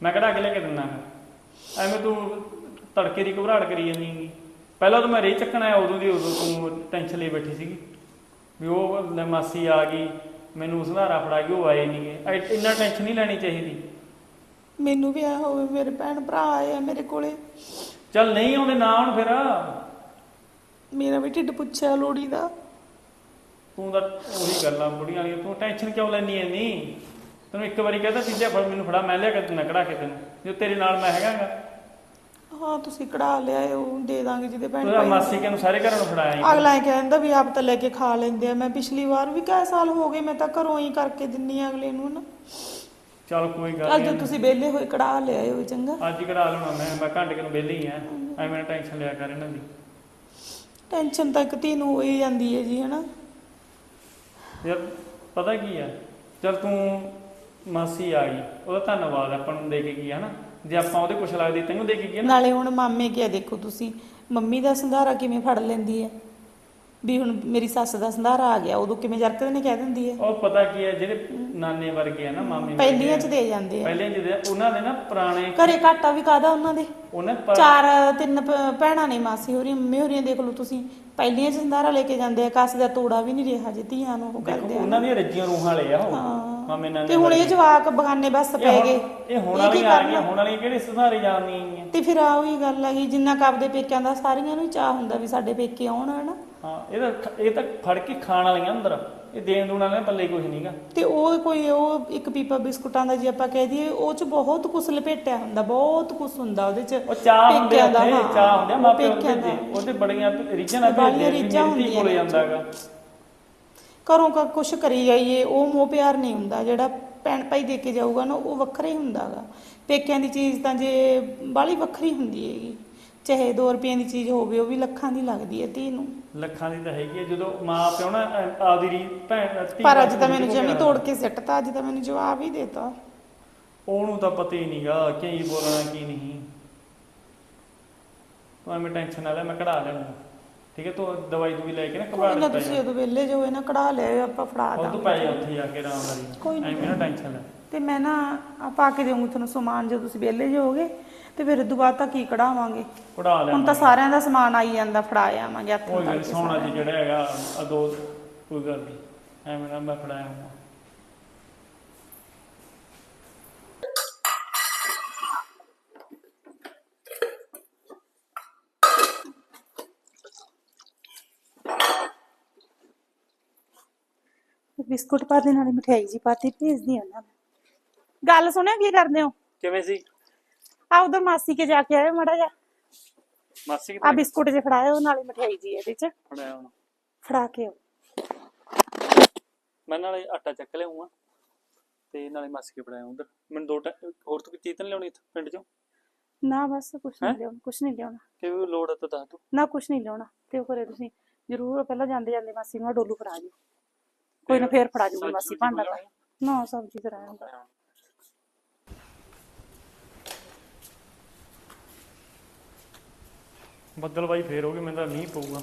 ਮੈਂ ਕਢਾ ਕੇ ਲੈ ਕੇ ਦਿੰਦਾ ਹਾਂ ਐਵੇਂ ਤੂੰ ਤੜਕੇ ਦੀ ਘਬਰਾਹਟ ਕਰੀ ਜਾਂਦੀ ਹੈਗੀ। ਪਹਿਲਾਂ ਤਾਂ ਮੈਂ ਰੇ ਚੱਕਣ ਆਇਆ ਉਦੋਂ ਦੀ ਉਦੋਂ ਤੂੰ ਟੈਨਸ਼ਨ ਲਈ ਬੈਠੀ ਸੀਗੀ। ਵੀ ਉਹ ਮਾਸੀ ਆ ਗਈ ਮੈਨੂੰ ਸੁਧਾਰਾ ਫੜਾ ਉਹ ਆਏ ਨਹੀਂਗੇ ਇੰਨਾ ਟੈਨਸ਼ਨ ਨਹੀਂ ਲੈਣੀ ਚਾਹੀਦੀ। ਮੈਨੂੰ ਵੀ ਆ ਹੋਵੇ ਮੇਰੇ ਭੈਣ ਭਰਾ ਆਏ ਆ ਮੇਰੇ ਕੋਲੇ। ਚੱਲ ਨਹੀਂ ਆਉਂਦੇ ਨਾ ਆਉਣ ਫਿਰ। ਮੇਰਾ ਵੀ ਢਿੱਡ ਪੁੱਛਿਆ ਲੋੜੀ ਦਾ। ਤੂੰ ਤਾਂ ਉਹੀ ਗੱਲਾਂ ਬੁੜੀਆਂ ਵਾਲੀਆਂ ਤੂੰ ਟੈਨਸ਼ਨ ਕਿਉਂ ਲੈਣੀ ਐ? ਨਹੀਂ। ਤੈਨੂੰ ਇੱਕ ਵਾਰੀ ਕਹਤਾ ਚੀਜ਼ਾਂ ਫੜ ਮੈਨੂੰ ਫੜਾ ਮੈਂ ਲਿਆ ਕੇ ਦਿੰਦਾ ਕਢਾ ਕੇ ਤੈਨੂੰ। ਜੋ ਤੇਰੇ ਨਾਲ ਮੈਂ ਹੈਗਾਗਾ ਹਾਂ ਤੁਸੀਂ ਕਢਾ ਲਿਆਏ ਉਹ ਦੇ ਦਾਂਗੇ ਜਿਹਦੇ ਭੈਣ ਤੂੰ ਤਾਂ ਭਾਈ ਮਾਸੀ ਕੇ ਨੂੰ ਸਾਰੇ ਘਰਾਂ ਨੂੰ ਫੜਾਇਆ। ਅਗਲਾ ਇਹ ਕਹਿੰਦਾ ਵੀ ਆਪ ਤਾਂ ਲੈ ਕੇ ਖਾ ਲੈਂਦੇ ਆ। ਮੈਂ ਪਿਛਲੀ ਵਾਰ ਵੀ ਕਈ ਸਾਲ ਹੋ ਗਏ ਮੈਂ ਤਾਂ ਘਰੋਂ ਹੀ ਕਰਕੇ ਦਿੰਨੀ ਆ ਅਗਲੇ ਨੂੰ ਨਾ। ਚੱਲ ਕੋਈ ਗੱਲ ਅੱਜ ਨਹੀਂ। ਤੁਸੀਂ ਵਿਹਲੇ ਹੋਏ ਕਢਾ ਲਿਆਏ ਹੋ ਚੰਗਾ। ਅੱਜ ਹੀ ਕਢਾ ਲੈਣਾ ਮੈਂ ਮੈਂ ਘੰਟੇ ਕੁ ਨੂੰ ਵਿਹਲੀ ਆ। ਐਵੇਂ ਟੈਨਸ਼ਨ ਲਿਆ ਕਰ ਇਹਨਾਂ ਦੀ। ਟੈਨਸ਼ਨ ਤਾਂ ਇੱਕ ਧੀ ਨੂੰ ਹੋ ਹੀ ਜਾਂਦੀ ਹੈ ਜੀ ਹਨਾ। ਯਾਰ ਪਤਾ ਕੀ ਆ? ਚੱਲ ਤੂੰ ਮਾਸੀ ਆ ਗਈ ਉਹਦਾ ਧੰਨਵਾਦ ਆਪਾਂ ਨੂੰ ਦੇ ਕੇ ਗਈ ਹਨਾ? ਜੇ ਆਪਾਂ ਉਹਦੇ ਕੁਛ ਲੱਗਦੀ ਤੈਨੂੰ ਦੇ ਕੇ ਗਈ ਨਾ? ਨਾਲੇ ਹੁਣ ਮਾਮੇ ਕਿਆ ਦੇਖੋ ਤੁਸੀਂ? ਮੰਮੀ ਦਾ ਸੰਧਾਰਾ ਕਿਵੇਂ ਫੜ ਲੈਂਦੀ ਹੈ ਵੀ ਹੁਣ ਮੇਰੀ ਸੱਸ ਦਾ ਸੰਧਾਰਾ ਆ ਗਿਆ ਉਦੋਂ ਕਿਵੇਂ ਜਰਕਦੇ ਨੇ ਕਹਿ ਦਿੰਦੀ ਹੈ ਉਹ ਪਤਾ ਕੀ ਹੈ ਜਿਹੜੇ ਨਾਨੇ ਵਰਗੇ ਆ ਨਾ ਮਾਮੇ ਵਰਗੇ ਪਹਿਲੀਆਂ ਚ ਆ, ਦੇ ਜਾਂਦੇ ਆ। ਪਹਿਲੀਆਂ ਜਿਹਦੇ ਉਹਨਾਂ ਦੇ ਨਾ ਪੁਰਾਣੇ ਘਰੇ ਘਾਟਾ ਵੀ ਕਾਦਾ ਉਹਨਾਂ ਦੇ? ਉਹਨੇ ਪਰ- ਚਾਰ ਤਿੰਨ ਭ- ਭੈਣਾਂ ਨੇ ਮਾਸੀ ਹੋਰੀ ਮੰਮੀ ਹੋਰੀਆਂ ਦੇਖ ਲਓ ਤੁਸੀਂ। ਪਹਿਲੀਆਂ ਚ ਸੰਧਾਰਾ ਲੈ ਕੇ ਜਾਂਦੇ ਆ ਕਾਸੇ ਦਾ ਤੋੜਾ ਵੀ ਨਹੀਂ ਰਿਹਾ ਜੇ ਧੀਆਂ ਨੂੰ ਉਹ ਦੇਖੋ ਕਰਦੇ ਆ। ਉਹਨਾਂ ਦੀਆਂ ਰੱਜੀਆਂ ਰੂਹਾਂ ਵਾਲੇ ਆ ਉਹ। ਹਾਂ। ਮਾਮੇ ਨਾਲ ਤੇ ਹੁਣ ਇਹ ਜਵਾਕ ਬਗਾਨੇ ਬਸ ਪੈ ਗਏ। ਇਹ ਹੁਣ ਇਹ ਕੀ ਵਾਲੀਆਂ ਆ ਕਰਨਾ? ਗਈਆਂ ਹੁਣ ਵਾਲੀਆਂ ਕਿਹੜੇ ਸੁਧਾਰੇ ਜਾਂਦੀਆਂ ਹੈਗੀਆਂ? ਤੇ ਫਿਰ ਆ ਉਹੀ ਗੱਲ ਹੈਗੀ ਜਿੰਨਾ ਕੁ ਆਪਦੇ ਪੇਕਿਆਂ ਦਾ ਸਾਰੀਆਂ ਨੂੰ ਚਾਹ ਹੁੰਦਾ ਵੀ ਸਾਡੇ ਪੇਕੇ ਆਉਣ ਹਨਾ? ਹਾਂ ਇਹ ਤਾਂ ਖ- ਇਹ ਤਾਂ ਫੜ ਕੇ ਖਾਣ ਵਾਲੀਆਂ ਅੰਦਰ। ਇਹ ਦੇਣ ਦੂਣ ਵਾਲਿਆਂ ਪੱਲੇ ਕੁਝ ਨਹੀਂਗਾ ਤੇ ਉਹ ਕੋਈ ਉਹ ਇੱਕ ਪੀਪਾ ਬਿਸਕੁਟਾਂ ਦਾ ਜੇ ਆਪਾਂ ਕਹਿ ਦਈਏ ਉਹ ਚ ਬਹੁਤ ਕੁਝ ਲਪੇਟਿਆ ਹੁੰਦਾ ਬਹੁਤ ਕੁਝ ਹੁੰਦਾ ਉਹਦੇ ਚ। ਉਹ ਚਾਹ ਹੁੰਦੇ ਹਾਂ, ਚਾਹ ਹੁੰਦੇ ਆ ਮਾਪੇ। ਉਹਦੇ ਉਹਦੇ ਬੜੀਆਂ ਰੀਝਾਂ ਨਾਲ ਭੇਜਦੇ ਰੀਝਾਂ ਹੁੰਦੀਆਂ ਕੋਲੇ ਜਾਂਦਾਗਾ ਘਰੋਂ ਕਾ ਕੁਛ ਕਰੀ ਜਾਈਏ ਉਹ ਮੋਹ ਪਿਆਰ ਨਹੀਂ ਹੁੰਦਾ ਜਿਹੜਾ ਭੈਣ ਭਾਈ ਦੇ ਕੇ ਜਾਊਗਾ ਨਾ ਉਹ ਵੱਖਰਾ ਹੀ ਹੁੰਦਾਗਾ ਪੇਕਿਆਂ ਦੀ ਚੀਜ਼ ਤਾਂ ਜੇ ਬਾਹਲੀ ਵੱਖਰੀ ਹੁੰਦੀ ਹੈਗੀ। ਚਾਹੇ 2 ਰੁਪਏ ਦੀ ਚੀਜ਼ ਹੋਵੇ ਉਹ ਵੀ ਲੱਖਾਂ ਦੀ ਲੱਗਦੀ ਹੈ ਧੀ ਨੂੰ। ਲੱਖਾਂ ਦੀ ਤਾਂ ਹੈਗੀ ਹੈ ਜਦੋਂ ਮਾਂ ਪਿਓ ਨਾ ਅਹ, ਆਪਦੀ ਰੀ ਭੈਣ ਧੀ ਪਰ ਅੱਜ ਤਾਂ ਮੈਨੂੰ ਜਮੀ। ਤੋੜ ਕੇ ਸਿੱਟਤਾ ਅੱਜ ਤਾਂ ਮੈਨੂੰ ਜਵਾਬ ਹੀ ਦੇਤਾ। ਉਹਨੂੰ ਤਾਂ ਪਤਾ ਹੀ ਨਹੀਂਗਾ ਕੀ ਬੋਲਣਾ ਕੀ ਨਹੀਂ। ਤੂੰ ਐਵੇਂ ਟੈਨਸ਼ਨ ਨਾ ਲੈ ਮੈਂ ਕਢਾ ਲਿਆਉਂਗਾ ਠੀਕ ਹੈ ਤੂੰ ਦਵਾਈ ਦੂਈ ਲੈ ਕੇ ਨਾ ਕੋਈ ਘਬਰਾਹਟ ਨਾ ਤੁਸੀਂ ਜਾ। ਜਦੋਂ ਵਿਹਲੇ ਜੋ ਨਾ ਕਢਾ ਲਿਆਓ ਆਪਾਂ ਫੜਾ ਉਹ ਤੂੰ ਦਾਂਗੇ। ਪੈ ਜਾ ਉੱਥੇ ਜਾ ਕੇ ਆਰਾਮ ਕੋਈ ਨੀ। ਐਵੇਂ ਨਾ ਟੈਨਸ਼ਨ ਲੈ। ਤੇ ਮੈਂ ਨਾ ਆ ਪਾ ਕੇ ਦੇਵਾਂਗੀ ਤੁਹਾਨੂੰ ਸਮਾਨ ਜਦੋਂ ਤੁਸੀਂ ਵਿਹਲੇ ਜਾਓਗੇ ਤੇ ਫਿਰ ਉਦੋਂ ਬਾਅਦ ਤਾਂ ਕੀ ਕਢਾਵਾਂਗੇ? ਕਢਾ ਲਿਆ ਹੁਣ ਤਾਂ ਸਾਰਿਆਂ ਦਾ ਸਮਾਨ ਆਈ ਜਾਂਦਾ ਫੜਾ ਆਵਾਂਗੇ ਹੱਥ ਕੋਈ ਗੱਲ ਨੀ, ਕਰਕੇ ਸੋਹਣਾ ਸਾਰਿਆਂ ਜੀ ਜਿਹੜਾ ਹੈਗਾ ਆ ਦੋ ਕੋਈ ਗੱਲ ਨਹੀਂ ਐਵੇਂ ਨਾ ਮੈਂ ਫੜਾਇਆ ਹਾਂ ਬਿਸਕੁਟ ਪਾ ਦੇ ਨਾਲੇ ਮਠਿਆਈ ਜੀ ਪਾਤੀ ਭੇਜਦੀ ਆ ਉਹਨਾਂ ਨੂੰ। ਗੱਲ ਸੁਣਿਓ ਕੀ ਕਰਦੇ ਹੋ? ਕਿਵੇਂ ਸੀ? ਆ ਉਧਰ ਮਾਸੀ ਕੇ ਜਾ ਕੇ ਆਏ ਮੜਾ ਜਾ ਮਾਸੀ ਆ ਕਿੱਥੇ ਬਿਸਕੁਟ ਜੇ ਫੜਾਇਓ ਨਾਲੇ ਮਠਿਆਈ ਜੀ ਇਹਦੇ ਚ। ਫੜਾਇਆ ਹੁਣ ਫੜਾ ਕੇ ਆਓ। ਮੈਂ ਨਾਲੇ ਆਟਾ ਚੱਕ ਲਿਆਉਂਗਾ ਤੇ ਨਾਲੇ ਮਾਸੀ ਕੇ ਫੜਾਇਆ ਉਧਰ। ਮੈਨੂੰ ਦੋ ਟਾ- ਹੋਰ ਤੂੰ ਕੋਈ ਚੀਜ਼ ਤਾਂ ਨੀ ਲਿਆਉਣੀ ਇੱਥੋਂ ਪਿੰਡ ਚੋਂ? ਨਾ ਬਸ ਕੁਛ ਨਹੀਂ? ਲਿਆਉਣਾ ਕੁਛ ਨਹੀਂ ਲਿਆਉਣਾ। ਕਿ ਵੀ ਲੋੜ ਤਾਂ ਦੱਸ ਤੂੰ। ਨਾ ਕੁਛ ਨਹੀਂ ਲਿਆਉਣਾ ਤੇ ਉਹ ਕਰੇ ਤੁਸੀਂ ਜ਼ਰੂਰ ਪਹਿਲਾਂ ਜਾਂਦੇ ਜਾਂਦੇ ਮਾਸੀ ਨੂੰ ਆਹ ਡੋਲੂ ਫੜਾ ਜਿਓ ਕੋਈ ਨਾ ਫੇਰ ਫੜਾ ਜੂਗੀ ਮਾਸੀ ਭਾਂਡਾ? ਨਾ ਸਬਜ਼ੀ ਤੇ ਬੱਦਲ ਬਾਈ ਫੇਰ ਹੋ ਗਏ ਮੈਨੂੰ ਤਾਂ ਮੀਂਹ ਪਊਗਾ।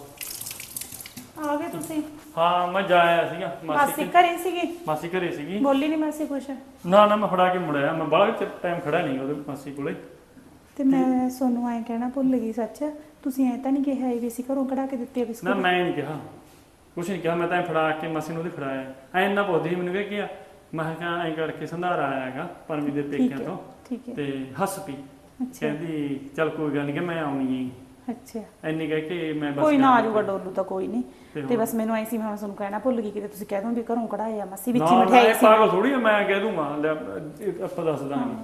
ਆ ਗਏ ਤੁਸੀਂ? ਹਾਂ ਮੈਂ ਜਾ ਆਇਆ ਸੀਗਾ ਮਾਸੀ ਮਾਸੀ ਘਰੇ। ਸੀਗੀ? ਮਾਸੀ ਘਰੇ ਸੀਗੀ। ਬੋਲੀ ਨਹੀਂ ਮਾਸੀ ਕੁਛ? ਨਾ ਨਾ ਮੈਂ ਫੜਾ ਕੇ ਮੁੜਿਆ ਮੈਂ ਬੜਾ ਟਾਈਮ ਖੜਾ ਨਹੀਂ ਉਹਦੇ ਮਾਸੀ ਕੋਲੇ। ਤੇ ਮੈਂ ਸੋਨੂੰ ਐ ਕਹਿਣਾ ਭੁੱਲ ਗਈ ਸੱਚ। ਤੁਸੀਂ ਐ ਤਾਂ ਨਹੀਂ ਕਿਹਾ ਵੀ ਅਸੀਂ ਘਰੋਂ ਕਢਾ ਕੇ ਦਿੱਤੇ ਆ ਨਾ ਬਿਸਕੁਟ? ਮੈਂ ਨਹੀਂ ਕਿਹਾ। ਕੁਛ ਨਹੀਂ ਕਿਹਾ ਮੈਂ ਤਾਂ ਐਂ ਫੜਾ ਕੇ ਮਾਸੀ ਨੂੰ ਉਹਦੇ ਫੜਾਇਆ ਐ ਇੰਨਾ ਪੁੱਛਦੀ ਸੀ ਮੈਨੂੰ ਕਿ ਕਿਹਾ ਮੈਂ ਕਿਹਾ ਐਂ ਕਰਕੇ ਸੰਧਾਰਾ ਆਇਆ ਹੈਗਾ ਪਰਮੀ ਦੇ ਠੀਕ ਪੇਕਿਆਂ ਹੈ ਤੋਂ। ਠੀਕ ਹੈ। ਤੇ ਹੱਸ ਪਈ। ਅੱਛਾ। ਕਹਿੰਦੀ ਚੱਲ ਕੋਈ ਗੱਲ ਨਹੀਂ ਕਿ ਮੈਂ ਆਉਣੀ ਹੈ ਅੱਛਾ। ਐਨੀ ਕਹਿ ਕੇ ਮੈਂ ਬਸ ਕੋਈ ਨਾ ਆ ਜਾਊਗਾ। ਡੋਲੂ ਤਾਂ ਕੋਈ ਨਹੀਂ। ਤੇ ਬਸ ਮੈਨੂੰ ਐ ਸੀ ਮੈਂ ਹੁਣ ਤੁਹਾਨੂੰ ਕਹਿਣਾ ਭੁੱਲ ਗਈ ਕਿਤੇ ਤੁਸੀਂ ਕਹਿ ਦੋ ਵੀ ਘਰੋਂ ਕਢਾਏ ਆ ਮਾਸੀ ਵਿੱਚ ਨਾ, ਮਠਿਆਈ ਮੈਂ ਸੀ। ਪਾਗਲ ਥੋੜੀ ਆ ਮੈਂ ਕਹਿ ਦੂੰਗਾ ਲੈ ਇਹ ਆਪਾਂ ਦੱਸ ਦਾਂਗੇ।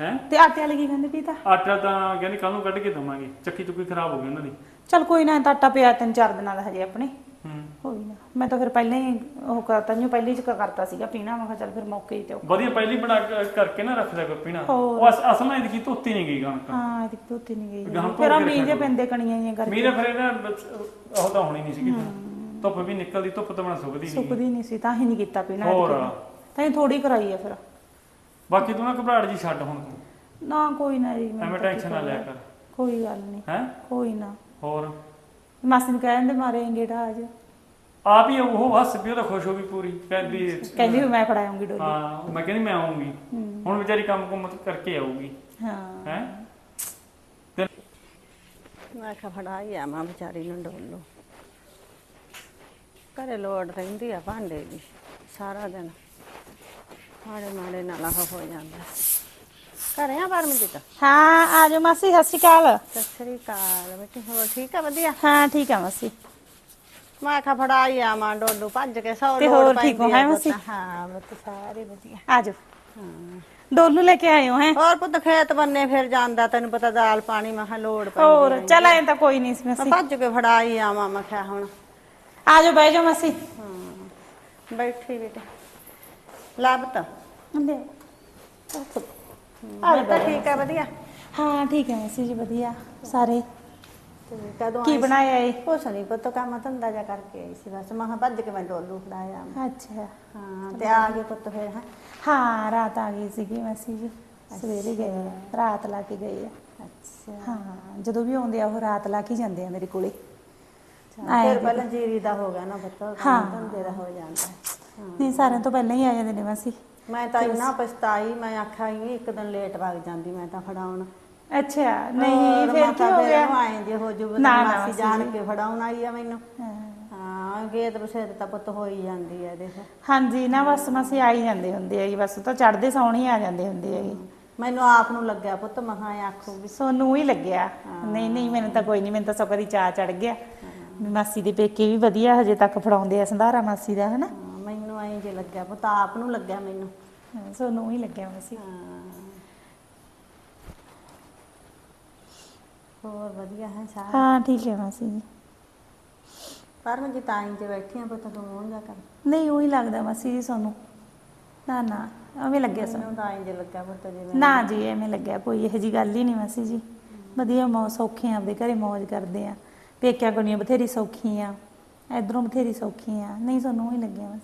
ਹੈ। ਤੇ ਆਟੇ ਵਾਲੀ ਕੀ ਕਹਿੰਦੇ ਪੀਤਾ? ਆਟਾ ਤਾਂ ਕਹਿੰਦੀ ਕੱਲ ਨੂੰ ਕੱਢ ਕੇ ਦਵਾਂਗੇ ਚੱਕੀ ਚੁੱਕੀ ਖਰਾਬ ਹੋ ਗਈ ਉਹਨਾਂ ਦੀ। ਚਲ ਕੋਈ ਨਾ ਇਹ ਤਾਂ ਆਟਾ ਪਿਆ ਤਿੰਨ ਚਾਰ ਦਿਨਾਂ ਦਾ ਹਜੇ ਆਪਣੇ। ਹੂੰ। ਕੋਈ ਨਾ। ਮੈਂ ਤਾਂ ਫਿਰ ਪਹਿਲਾਂ ਹੀ ਉਹ ਕਰਤਾ ਨੂੰ ਪਹਿਲਾਂ ਹੀ ਚ ਕਰਤਾ ਸੀਗਾ ਪੀਣਾ। ਮੈਂ ਕਿਹਾ ਚੱਲ ਫਿਰ ਮੌਕੇ ਹੀ ਤੇ ਉਹ- ਵਧੀਆ ਪਹਿਲੀ ਬਣਾ ਕੇ- ਕਰਕੇ ਨਾ ਰੱਖ ਲਿਆ ਕਰ ਪੀਣਾ। ਹੋਰ। ਉਹ ਅਸ- ਅਸਲ ਨਾਲ ਇਹਦੀ ਕੀ ਧੋਤੀ ਨਹੀਂ ਗਈ ਕਣਕ। ਹਾਂ ਇਹਦੀ ਧੋਤੀ ਨਹੀਂ ਗਈ। ਗਾਹਾਂ ਫਿਰ ਆ ਕੇ ਮੀਂਹ ਜੇ ਪੈਂਦੇ ਕਣੀਆਂ ਜੀਆਂ ਕਰਕੇ। ਮੀਂਹ ਫਿਰ ਇਹਨਾਂ ਉਹ ਤਾਂ ਹੋਣੀ ਨਹੀਂ ਸੀ ਕਿਤੇ। ਧੁੱਪ ਵੀ ਨਿਕਲਦੀ ਧੁੱਪ ਤਾਂ ਬਣਾ ਸੁੱਕਦੀ ਨਹੀਂ ਸੁੱਕਦੀ ਨਹੀਂ ਸੀ ਤਾਂ ਹੀ ਨਹੀਂ ਕੀਤਾ ਪੀਣਾ ਹੋਰ। ਤਾਂ ਹੀ ਥੋੜੀ ਕਰਾਈ ਆ ਫਿਰ। ਬਾਕੀ ਤੂੰ ਨਾ ਘਬਰਾਹਟ ਜੀ ਛੱਡ ਹੁਣ ਤੂੰ। ਨਾ ਕੋਈ ਨਾ ਜੀ ਮੈਨੂੰ ਐਵੇਂ ਤਾਂ ਨਾ ਲਿਆ। ਕਰ। ਕੋਈ ਗੱਲ ਨਹੀਂ। ਹੈ? ਕੋਈ ਨਾ। ਹੋਰ? ਮਾਸੀ ਨੂੰ ਕਹਿੰਦੇ ਮਾਰੇ ਗੇੜਾ ਅੱਜ ਆਪ ਹੀ ਉਹ ਹੱਸ ਪਈ ਉਹ ਤਾਂ ਖੁਸ਼ ਹੋ ਗਈ ਪੂਰੀ ਕਹਿੰਦੀ ਕਹਿੰਦੀ ਵੀ ਮੈਂ ਫੜਾਉਂਗੀ ਡੋਲੀ। ਹਾਂ ਮੈਂ ਕਹਿੰਦੀ ਮੈਂ ਆਉਂਗੀ ਹੂੰ। ਹੁਣ ਵਿਚਾਰੀ ਕੰਮ ਕੁੰਮ ਕਰਕੇ ਆਊਗੀ। ਹਾਂ। ਹੈ? ਮੈਂ ਕਿਹਾ ਫੜਾਈ ਆ ਮਾਂ ਵਿਚਾਰੀ ਨੂੰ ਡੋਲੂ। ਘਰੇ ਲੋੜ ਰਹਿੰਦੀ ਆ ਭਾਂਡੇ ਦੀ ਸਾਰਾ ਦਿਨ। ਮਾੜੇ ਮਾੜੇ ਨਾਲ ਹੋ ਜਾਂਦਾ। ਘਰੇ ਆ ਪਰਮਜੀਤ ਹਾਂ ਆ ਜਾਓ ਮਾਸੀ ਸਤਿ ਸ਼੍ਰੀ ਅਕਾਲ। ਸਤਿ ਸ੍ਰੀ ਅਕਾਲ ਬੇਟੀ ਹੋਰ ਠੀਕ ਆ ਵਧੀਆ? ਹਾਂ ਠੀਕ ਆ ਮਾਸੀ। ਮੈਂ ਕਿਹਾ ਫੜਾਈ ਆ ਮਾਂ ਡੋਲੂ ਭੱਜ ਕੇ ਸੌ ਤੇ ਹੋਰ ਠੀਕ ਹੋ, ਆ ਹੈਂ। ਮਾਸੀ? ਹਾਂ ਬੱਤ ਸਾਰੇ ਵਧੀਆ। ਆ ਜਾਓ ਡੋਲੂ ਲੈ ਕੇ ਆਇਓ ਹੈ। ਹੋਰ ਪੁੱਤ ਖੇਤ ਬੰਨੇ ਫਿਰ ਜਾਂਦਾ ਤੈਨੂੰ ਪਤਾ ਦਾਲ ਪਾਣੀ ਮੈਂ ਕਿਹਾ ਲੋੜ ਪੈਂਦੀ ਹੋਰ। ਚੱਲ ਐਂ ਤਾਂ ਕੋਈ ਨਹੀਂ ਸੀ ਮੈਂ ਮਾਸੀ। ਭੱਜ ਕੇ ਫੜਾਈ ਆਵਾਂ ਮੈਂ ਕਿਹਾ ਹੁਣ। ਆ ਜਾਓ ਬਹਿ ਜਾਓ ਮਾਸੀ। ਹਾਂ ਬੈਠੀ ਬੇਟੇ। ਲੱਭ ਤਾਂ ਲੈ। ਆ ਤਾਂ ਠੀਕ ਆ ਵਧੀਆ। ਹਾਂ ਠੀਕ ਹੈ ਮਾਸੀ ਜੀ ਵਧੀਆ ਸਾਰੇ। ਤੇ ਕਦੋਂ ਕੀ ਆਈ ਬਣਾਇਆ ਏ? ਕੁਛ ਨਹੀਂ ਪੁੱਤ ਕੰਮ ਧੰਦਾ ਜਾ ਕਰਕੇ ਆਈ ਸੀ ਬਸ। ਮੈਂ ਭੱਜ ਕੇ ਮੈਂ ਡੋਲੂ ਫੜਾਇਆ। ਅੱਛਾ। ਹਾਂ ਤੇ ਆ ਗਏ ਪੁੱਤ ਫਿਰ ਹੈ? ਹਾਂ ਰਾਤ ਆ ਗਈ ਸੀਗੀ ਮਾਸੀ ਜੀ। ਸਵੇਰੇ ਗਏ ਆ, ਰਾਤ ਲਾ ਕੇ ਗਏ ਆ। ਅੱਛਾ। ਹਾਂ ਜਦੋਂ ਵੀ ਆਉਂਦੇ ਆ ਉਹ ਰਾਤ ਲਾ ਕੇ ਜਾਂਦੇ ਆ ਮੇਰੇ ਕੋਲੇ। ਆਏ ਫਿਰ। ਪਹਿਲਾਂ ਜੀਰੀ ਦਾ ਹੋ ਗਿਆ ਨਾ ਪੁੱਤ ਹਾਂ। ਧੰਦੇ ਦਾ ਹੋ ਜਾਂਦਾ। ਨਹੀਂ ਸਾਰਿਆਂ ਤੋਂ ਪਹਿਲਾਂ ਹੀ ਆ ਜਾਂਦੇ ਨੇ ਮਾਸੀ। ਮੈਂ ਤਾਂ ਇੰਨਾ ਪਛਤਾਈ ਮੈਂ ਆਖਿਆ ਹੀ ਇੱਕ ਦਿਨ ਲੇਟ ਵਗ ਜਾਂਦੀ ਮੈਂ ਤਾਂ ਫੜਾਉਣ। ਅੱਛਾ ਨਹੀਂ ਫਿਰ ਕੀ ਹੋ ਗਿਆ? ਆਏ ਜੇ ਹੋ ਜੂ ਨਾ, ਨਾ, ਮਾਸੀ ਜਾਣ ਕੇ ਫੜਾਉਣ ਆਈ ਆ ਮੈਨੂੰ। ਹਾਂ। ਗੇਤ ਬਸੇਤ ਤਾਂ ਪੁੱਤ ਹੋ ਹੀ ਜਾਂਦੀ ਹੈ ਦੇਖ ਹਾਂਜੀ ਨਾ ਬਸ ਮਸੀਂ ਆ ਹੀ ਜਾਂਦੇ ਹੁੰਦੇ ਹੈਗੇ ਬਸ ਉਹ ਤਾਂ ਚੜਦੇ ਸੌਣ ਹੀ ਆ ਜਾਂਦੇ ਹੁੰਦੇ ਹੈਗੇ ਮੈਨੂੰ ਆਪ ਨੂੰ ਲੱਗਿਆ ਪੁੱਤ ਮਹਾਂ ਆਖੂਗੀ ਸੋਨੂੰ ਹੀ ਲੱਗਿਆ। ਨਹੀਂ ਨਹੀਂ ਮੈਨੂੰ ਤਾਂ ਕੋਈ ਨਹੀਂ ਮੈਨੂੰ ਤਾਂ ਸਗੋਂ ਦੀ ਚਾਹ ਚੜ ਗਿਆ। ਵੀ ਮਾਸੀ ਦੇ ਪੇਕੇ ਵੀ ਵਧੀਆ ਹਜੇ ਤੱਕ ਫੜਾਉਂਦੇ ਆ ਸੰਧਾਰਾ ਮਾਸੀ ਦਾ ਹਨਾ? ਮੈਨੂੰ ਐਂ ਜੇ ਲੱਗਿਆ ਪੁੱਤ ਆਪ ਨੂੰ ਲੱਗਿਆ ਮੈਨੂੰ। ਹਾਂ, ਸੋਨੂੰ ਹੀ ਲੱਗਿਆ ਮਾਸੀ ਹਾਂ। ਹੋਰ ਵਧੀਆ ਹੈ ਸਾਰਾ? ਹਾਂ ਠੀਕ ਹੈ ਮਾਸੀ ਜੀ। ਪਰ ਮੈਂ ਜਿਤਾਈ ਤੇ ਬੈਠੀ ਆ ਪੁੱਤ ਤੂੰ ਮੂੰਹ ਜਾ ਕਰ। ਨਹੀਂ ਉਹੀ ਲੱਗਦਾ ਮਾਸੀ ਜੀ ਸੋਨੂੰ। ਨਾ ਨਾ ਐਵੇਂ ਲੱਗਿਆ ਸੋ ਮੈਨੂੰ ਤਾਂ ਐਂ ਜੇ ਲੱਗਿਆ ਪੁੱਤ ਜਿਵੇਂ ਨਾ ਜੀ ਐਵੇਂ ਲੱਗਿਆ ਕੋਈ ਇਹੋ ਜੀ ਗੱਲ ਹੀ ਨਹੀਂ ਮਾਸੀ ਜੀ। ਵਧੀਆ ਮੌ ਸੌਖੇ ਆ ਆਪਦੇ ਘਰੇ ਮौज ਕਰਦੇ ਆ। ਪੇਕਿਆਂ ਕੋਲ ਬਥੇਰੀ ਸੌਖੀ ਆ। ਇਧਰੋਂ ਬਥੇਰੀ ਸੌਖੀ ਆ। ਨਹੀਂ ਸਾਨੂੰ ਹੀ ਲੱਗਿਆ ਬਸ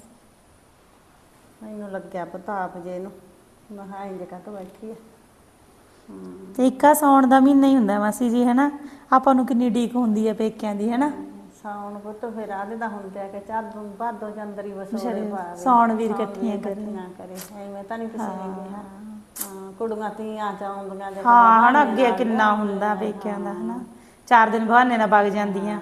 ਮੈਨੂੰ ਲੱਗਿਆ ਪੁੱਤ ਆਪ ਜੇ ਇਹਨੂੰ ਮੈਂ ਹਾਂ ਇੰਜ ਕੱਟ ਬੈਠੀ ਆ। ਹਮ, ਤੇ ਇੱਕਾ ਸੌਣ ਦਾ ਮਹੀਨਾ ਹੀ ਹੁੰਦਾ ਮਾਸੀ ਜੀ ਹੈਨਾ? ਆਪਾਂ ਨੂੰ ਕਿੰਨੀ ਡੀਕ ਹੁੰਦੀ ਹੈ ਪੇਕਿਆਂ ਦੀ ਹੈਨਾ? ਸਾਉਣ ਪੁੱਤ ਫਿਰ ਆਦੇ ਦਾ ਹੁੰਦੇ ਕਿ ਚਾਦੋਂ ਭਾਦੋਂ ਚੰਦਰੀ ਵਸੋਰੇ ਵਿਚਾਰੇ ਪਾਵੇ ਸਾਉਣ ਵੀਰ ਇਕੱਠੀਆਂ ਵੀਰ ਕਰੇ। ਇਕੱਠੀਆਂ ਕਰੇ। ਐਵੇਂ ਤਾਂ ਨਹੀਂ ਕਿਸੇ ਨੇ ਕਿਹਾ। ਹਾਂ। ਕੁੜੀਆਂ ਤੀਆਂ ਚਾਉਂਦੀਆਂ ਹਾਂ ਹਨਾ? ਅੱਗੇ ਕਿੰਨਾ ਹੁੰਦਾ ਪੇਕਿਆਂ ਦਾ ਹਨਾ? ਚਾਰ ਦਿਨ ਬਹਾਨੇ ਨਾਲ ਵਗ ਜਾਂਦੀਆਂ।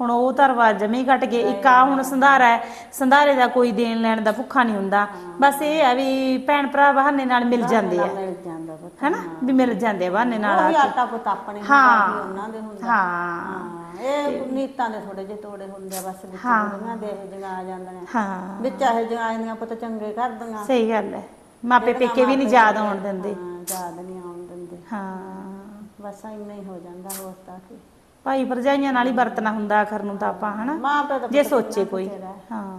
ਹੁਣ ਉਹ ਤਾਂ ਰਿਵਾਜ ਜਮੇ ਘਟ ਗਏ। ਇੱਕ ਆ ਹੁਣ ਸੰਧਾਰਾ ਹੈ। ਸੰਧਾਰੇ ਦਾ ਕੋਈ ਦੇਣ ਲੈਣ ਦਾ ਭੁੱਖਾ ਨਹੀਂ ਹੁੰਦਾ। ਬਸ ਇਹ ਹੈ ਵੀ ਭੈਣ ਭਰਾ ਬਹਾਨੇ ਨਾਲ ਮਿਲ ਜਾਂਦੇ ਆ। ਮਿਲ ਜਾਂਦਾ ਪੁੱਤ ਹੈਨਾ? ਵੀ ਮਿਲ ਜਾਂਦੇ ਆ ਬਹਾਨੇ ਨਾਲ ਉਹ ਆ ਵੀ ਕੇ। ਆਟਾ ਪੁੱਤ ਆਪਣੇ ਹਾਂ। ਹੁੰਦਾ ਵੀ ਉਹਨਾਂ ਦੇ ਹੁੰਦਾ। ਹਾਂ। ਹਾਂ ਇਹ ਨੀਤਾਂ ਦੇ ਥੋੜੇ ਜਿਹੇ ਤੋੜੇ ਹੁੰਦੇ ਆ ਬਸ ਵਿੱਚ। ਕੁੜੀਆਂ ਦੇ ਇਹ ਜਿਹੀਆਂ ਆ ਜਾਂਦੀਆਂ ਹਾਂ। ਵਿੱਚ ਇਹ ਜਿਹੀਆਂ ਆ ਜਾਂਦੀਆਂ ਪੁੱਤ ਚੰਗੇ ਕਰਦੀਆਂ ਸਹੀ ਗੱਲ ਹੈ। ਮਾਪੇ ਪੇਕੇ ਵੀ ਨਹੀਂ ਯਾਦ ਆਉਣ ਦਿੰਦੇ। ਹਾਂ ਯਾਦ ਨਹੀਂ ਆਉਣ ਦਿੰਦੇ। ਹਾਂ। ਬਸ ਇੰਨਾ ਹੀ ਹੋ ਜਾਂਦਾ ਹੋਰ ਤਾਂ ਕੀ। ਭਾਈ ਭਰਜਾਈਆਂ ਨਾਲ ਹੀ ਵਰਤਣਾ ਹੁੰਦਾ ਆਖਰ ਨੂੰ ਤਾਂ ਆਪਾਂ ਹਨਾ? ਮਾਂ ਪਿਓ ਤਾਂ ਜੇ ਪੁੱਤ ਸੋਚੇ ਕੋਈ। ਚਿਰ ਹੈ। ਹਾਂ।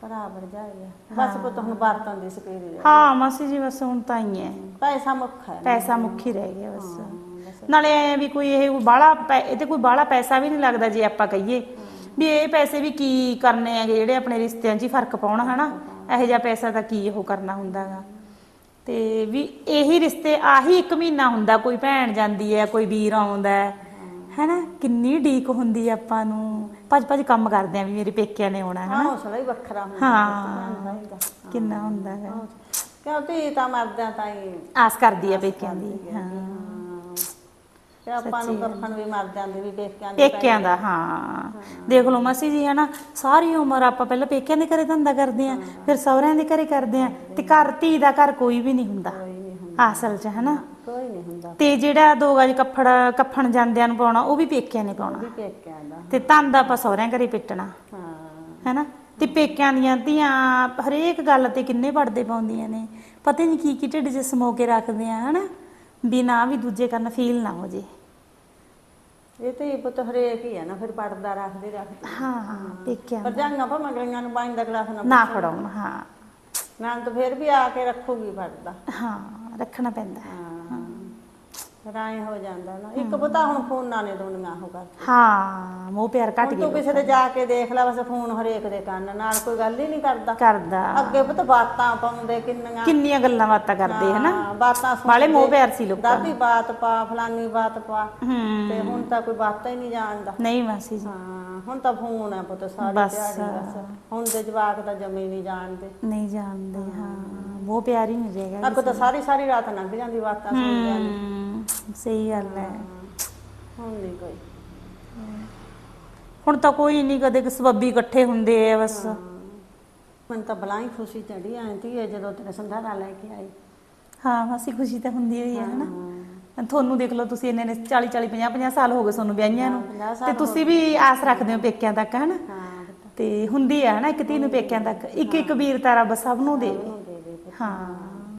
ਭਰਾ ਵਰਜਾਈ ਆ ਬਸ ਪੁੱਤ ਹੁਣ ਵਰਤਨ ਦੀ ਸਕੀਰੀ ਹਾਂ। ਮਾਸੀ ਜੀ ਬਸ ਹੁਣ ਤਾਂ ਹੀ ਹੈ। ਪੈਸਾ ਮੁੱਖ ਹੈ। ਨਾ। ਪੈਸਾ ਮੁੱਖੀ ਰਹਿ ਗਿਆ ਬਸ। ਨਾਲੇ ਐ ਵੀ ਕੋਈ ਇਹ ਬਾਲਾ ਇਹ ਤੇ ਕੋਈ ਬਾਲਾ ਪੈਸਾ ਵੀ ਨਹੀਂ ਲੱਗਦਾ ਜੇ ਆਪਾਂ ਕਹੀਏ। ਵੀ ਇਹ ਪੈਸੇ ਵੀ ਕੀ ਕਰਨੇ ਹੈਗੇ ਜਿਹੜੇ ਆਪਣੇ ਰਿਸ਼ਤਿਆਂ 'ਚ ਹੀ ਫ਼ਰਕ ਪਾਉਣ ਹਨਾ? ਇਹੋ ਜਿਹਾ ਪੈਸਾ ਤਾਂ ਕੀ ਉਹ ਕਰਨਾ ਹੁੰਦਾਗਾ। ਤੇ ਵੀ ਇਹੀ ਰਿਸ਼ਤੇ ਆਹੀ ਇੱਕ ਮਹੀਨਾ ਹੁੰਦਾ ਕੋਈ ਭੈਣ ਜਾਂਦੀ ਹੈ ਕੋਈ ਵੀਰ ਆਉਂਦਾ ਹੈ। ਹੈਨਾ? ਕਿੰਨੀ ਢੀਕ ਹੁੰਦੀ ਹੈ ਆਪਾਂ ਨੂੰ। ਭੱਜ ਭੱਜ ਕੰਮ ਕਰਦੇ ਆ ਵੀ ਮੇਰੇ ਪੇਕਿਆਂ ਨੇ ਆਉਣਾ ਹਾਂ ਹਨਾ ਹੌਸਲਾ ਹੀ ਵੱਖਰਾ ਹੁੰਦਾ ਹਾਂ। ਕਿੰਨਾ ਹੁੰਦਾ ਹੈ। ਕਿਉਂ ਧੀ ਤਾਂ ਮਰਦਿਆਂ ਤਾਂ ਹੀ ਆਸ ਕਰਦੀ ਹੈ ਪੇਕਿਆਂ ਦੀ ਹਾਂ। ਤੇ ਆਪਾਂ ਨੂੰ ਕਫਨ ਵੀ ਮਰ ਜਾਂਦੇ ਵੀ ਪੇਕਿਆਂ ਦੇ ਪੇਕਿਆਂ ਦਾ ਹਾਂ। ਦੇਖ ਲਓ ਮਾਸੀ ਜੀ ਹਨਾ ਸਾਰੀ ਉਮਰ ਆਪਾਂ ਪਹਿਲਾਂ ਪੇਕਿਆਂ ਦੇ ਘਰੇ ਧੰਦਾ ਕਰਦੇ ਆਂ ਫਿਰ ਸਹੁਰਿਆਂ ਦੇ ਘਰੇ ਕਰਦੇ ਆਂ ਤੇ ਘਰ ਧੀ ਦਾ ਘਰ ਕੋਈ ਵੀ ਨਹੀਂ ਹੁੰਦਾ। ਅਸਲ 'ਚ ਹਨਾ। ਕੋਈ ਨਹੀਂ ਹੁੰਦਾ। ਤੇ ਜਿਹੜਾ ਦੋ ਗਜ ਕੱਫੜ ਕਫਣ ਜਾਂਦਿਆਂ ਨੂੰ ਪਾਉਣਾ ਉਹ ਵੀ ਪੇਕਿਆਂ ਨੇ ਪਾਉਣਾ। ਵੀ ਪੇਕਿਆਂ ਦਾ। ਤੇ ਧੰਦ ਆਪਾਂ ਸਹੁਰਿਆਂ ਘਰੇ ਪਿੱਟਣਾ। ਹਾਂ। ਹੈਨਾ। ਤੇ ਪੇਕਿਆਂ ਦੀਆਂ ਧੀਆਂ ਹਰੇਕ ਗੱਲ ਤੇ ਕਿੰਨੇ ਪੜਦੇ ਪਾਉਂਦੀਆਂ ਨੇ। ਪਤਾ ਨਹੀਂ ਕੀ ਕੀ ਢਿੱਡ 'ਚ ਸਮੋ ਕੇ ਰੱਖਦੇ ਆ ਹਨਾ। ਵੀ ਨਾ ਵੀ ਦੂਜੇ ਕਰਨ ਫੀਲ ਨਾ ਹੋ ਜੇ। ਇਹ ਤੇ ਪੁੱਤ ਹਰੇਕ ਹੀ ਹੈ ਨਾ ਫਿਰ ਪੜਦਾ ਰੱਖਦੇ ਰੱਖਦੇ। ਹਾਂ ਹਾਂ ਪੇਕਿਆਂ ਪਰ ਜਾਂਗਾ ਭਾਵੇਂ ਗਲੀਆਂ ਨੂੰ ਪਾਣੀ ਦਾ ਗਲਾਸ ਨਾ ਨਾ ਫੜਾਉਣ ਹਾਂ। ਨਾਲ ਤਾਂ ਫਿਰ ਵੀ ਆ ਕੇ ਰੱਖੂਗੀ ਪੜਦਾ ਹਾਂ ਰੱਖਣਾ ਪੈਂਦਾ। ਹੈ। ਹਾਂ। ਐਂ ਹੋ ਜਾਂਦਾ ਨਾ। ਇੱਕ ਪਤਾ ਹੁਣ ਫੋਨਾਂ ਨੇ ਦੁਨੀਆ ਹੋ ਕਰ ਹਾਂ ਮੋਹ ਪਿਆਰ ਘਟ ਤੂੰ ਗਿਆ ਕਿਸੇ ਦੇ ਜਾ ਕੇ ਦੇਖ ਲੈ ਬਸ ਫੋਨ ਹਰੇਕ ਦੇ ਕੰਨ ਨਾਲ ਕੋਈ ਗੱਲ ਹੀ ਨਹੀਂ ਕਰਦਾ। ਕਰਦਾ। ਅੱਗੇ ਪਤਾ ਬਾਤਾਂ ਪਾਉਂਦੇ ਕਿੰਨੀਆਂ। ਕਿੰਨੀਆਂ ਗੱਲਾਂ ਬਾਤਾਂ ਕਰਦੇ ਹਨਾ ਹਾਂ, ਬਾਤਾਂ ਸੁਣਦੇ। ਵਾਲੇ ਮੋਹ ਪਿਆਰ ਸੀ ਲੋਕਾਂ ਦਾਦੀ ਬਾਤ ਪਾ ਫਲਾਨੀ ਬਾਤ ਪਾ। ਹੂੰ। ਤੇ ਹੁਣ ਤਾਂ ਕੋਈ ਬਾਤਾਂ ਹੀ ਨਹੀਂ ਜਾਣਦਾ। ਨਹੀਂ ਮਾਸੀ ਜੀ। ਹਾਂ ਹੁਣ ਤਾਂ ਫੋਨ ਹੈ ਪੁੱਤ ਸਾਰੀ ਬਸ। ਦਿਹਾੜੀ ਬਸ। ਹੁਣ ਦੇ ਜਵਾਕ ਤਾਂ ਜਮੇ ਨਹੀਂ ਜਾਣਦੇ। ਨਹੀਂ ਜਾਣਦੇ ਹਾਂ। ਮੋਹ ਪਿਆਰ ਹੀ ਨਹੀਂ ਰਹੇਗਾ ਅੱਗੋਂ ਤਾਂ ਸਾਰੀ ਸਾਰੀ ਰਾਤ ਲੰਘ ਜਾਂਦੀ ਬਾਤਾਂ ਸੁਣਦਿਆਂ ਨੂੰ। ਹੂੰ। ਸਹੀ ਗੱਲ ਹੈ। ਹੁਣ ਨਹੀਂ ਕੋਈ ਹੁਣ ਤਾਂ ਕੋਈ ਨਹੀਂ ਕਦੇ ਸਬੱਬੀ ਇਕੱਠੇ ਹੁੰਦੇ ਆ ਬਸ। ਮੈਨੂੰ ਤਾਂ ਬਲਾਈ ਖੁਸ਼ੀ ਚੜੀ ਆਂਦੀ ਹੈ ਜਦੋਂ ਤੇਰੇ ਸੰਧਾਰਾ ਲੈ ਕੇ ਆਈ। ਹਾਂ ਮਾਸੀ ਖੁਸ਼ੀ ਤਾਂ ਹੁੰਦੀ ਹੋਈ ਹੈ ਹਨਾ। ਤੁਹਾਨੂੰ ਦੇਖ ਲਓ ਤੁਸੀਂ ਇੰਨੇ ਨੇ 40 40 50 50 ਸਾਲ ਹੋ ਗਏ ਤੁਹਾਨੂੰ ਵਿਆਹੀਆਂ ਨੂੰ। ਪੰਜਾਹ ਤੇ ਤੁਸੀਂ ਵੀ ਆਸ ਰੱਖਦੇ ਹੋ ਪੇਕਿਆਂ ਤੱਕ ਹਨਾ। ਹਾਂ ਤੇ। ਹੁੰਦੀ ਆ ਹਨਾ ਇੱਕ ਧੀ ਨੂੰ ਪੇਕਿਆਂ ਤੱਕ। ਇੱਕ ਇੱਕ ਵੀਰ ਤਾਂ ਰੱਬ ਸਭ ਨੂੰ ਦੇਵੇ। ਹਾਂ।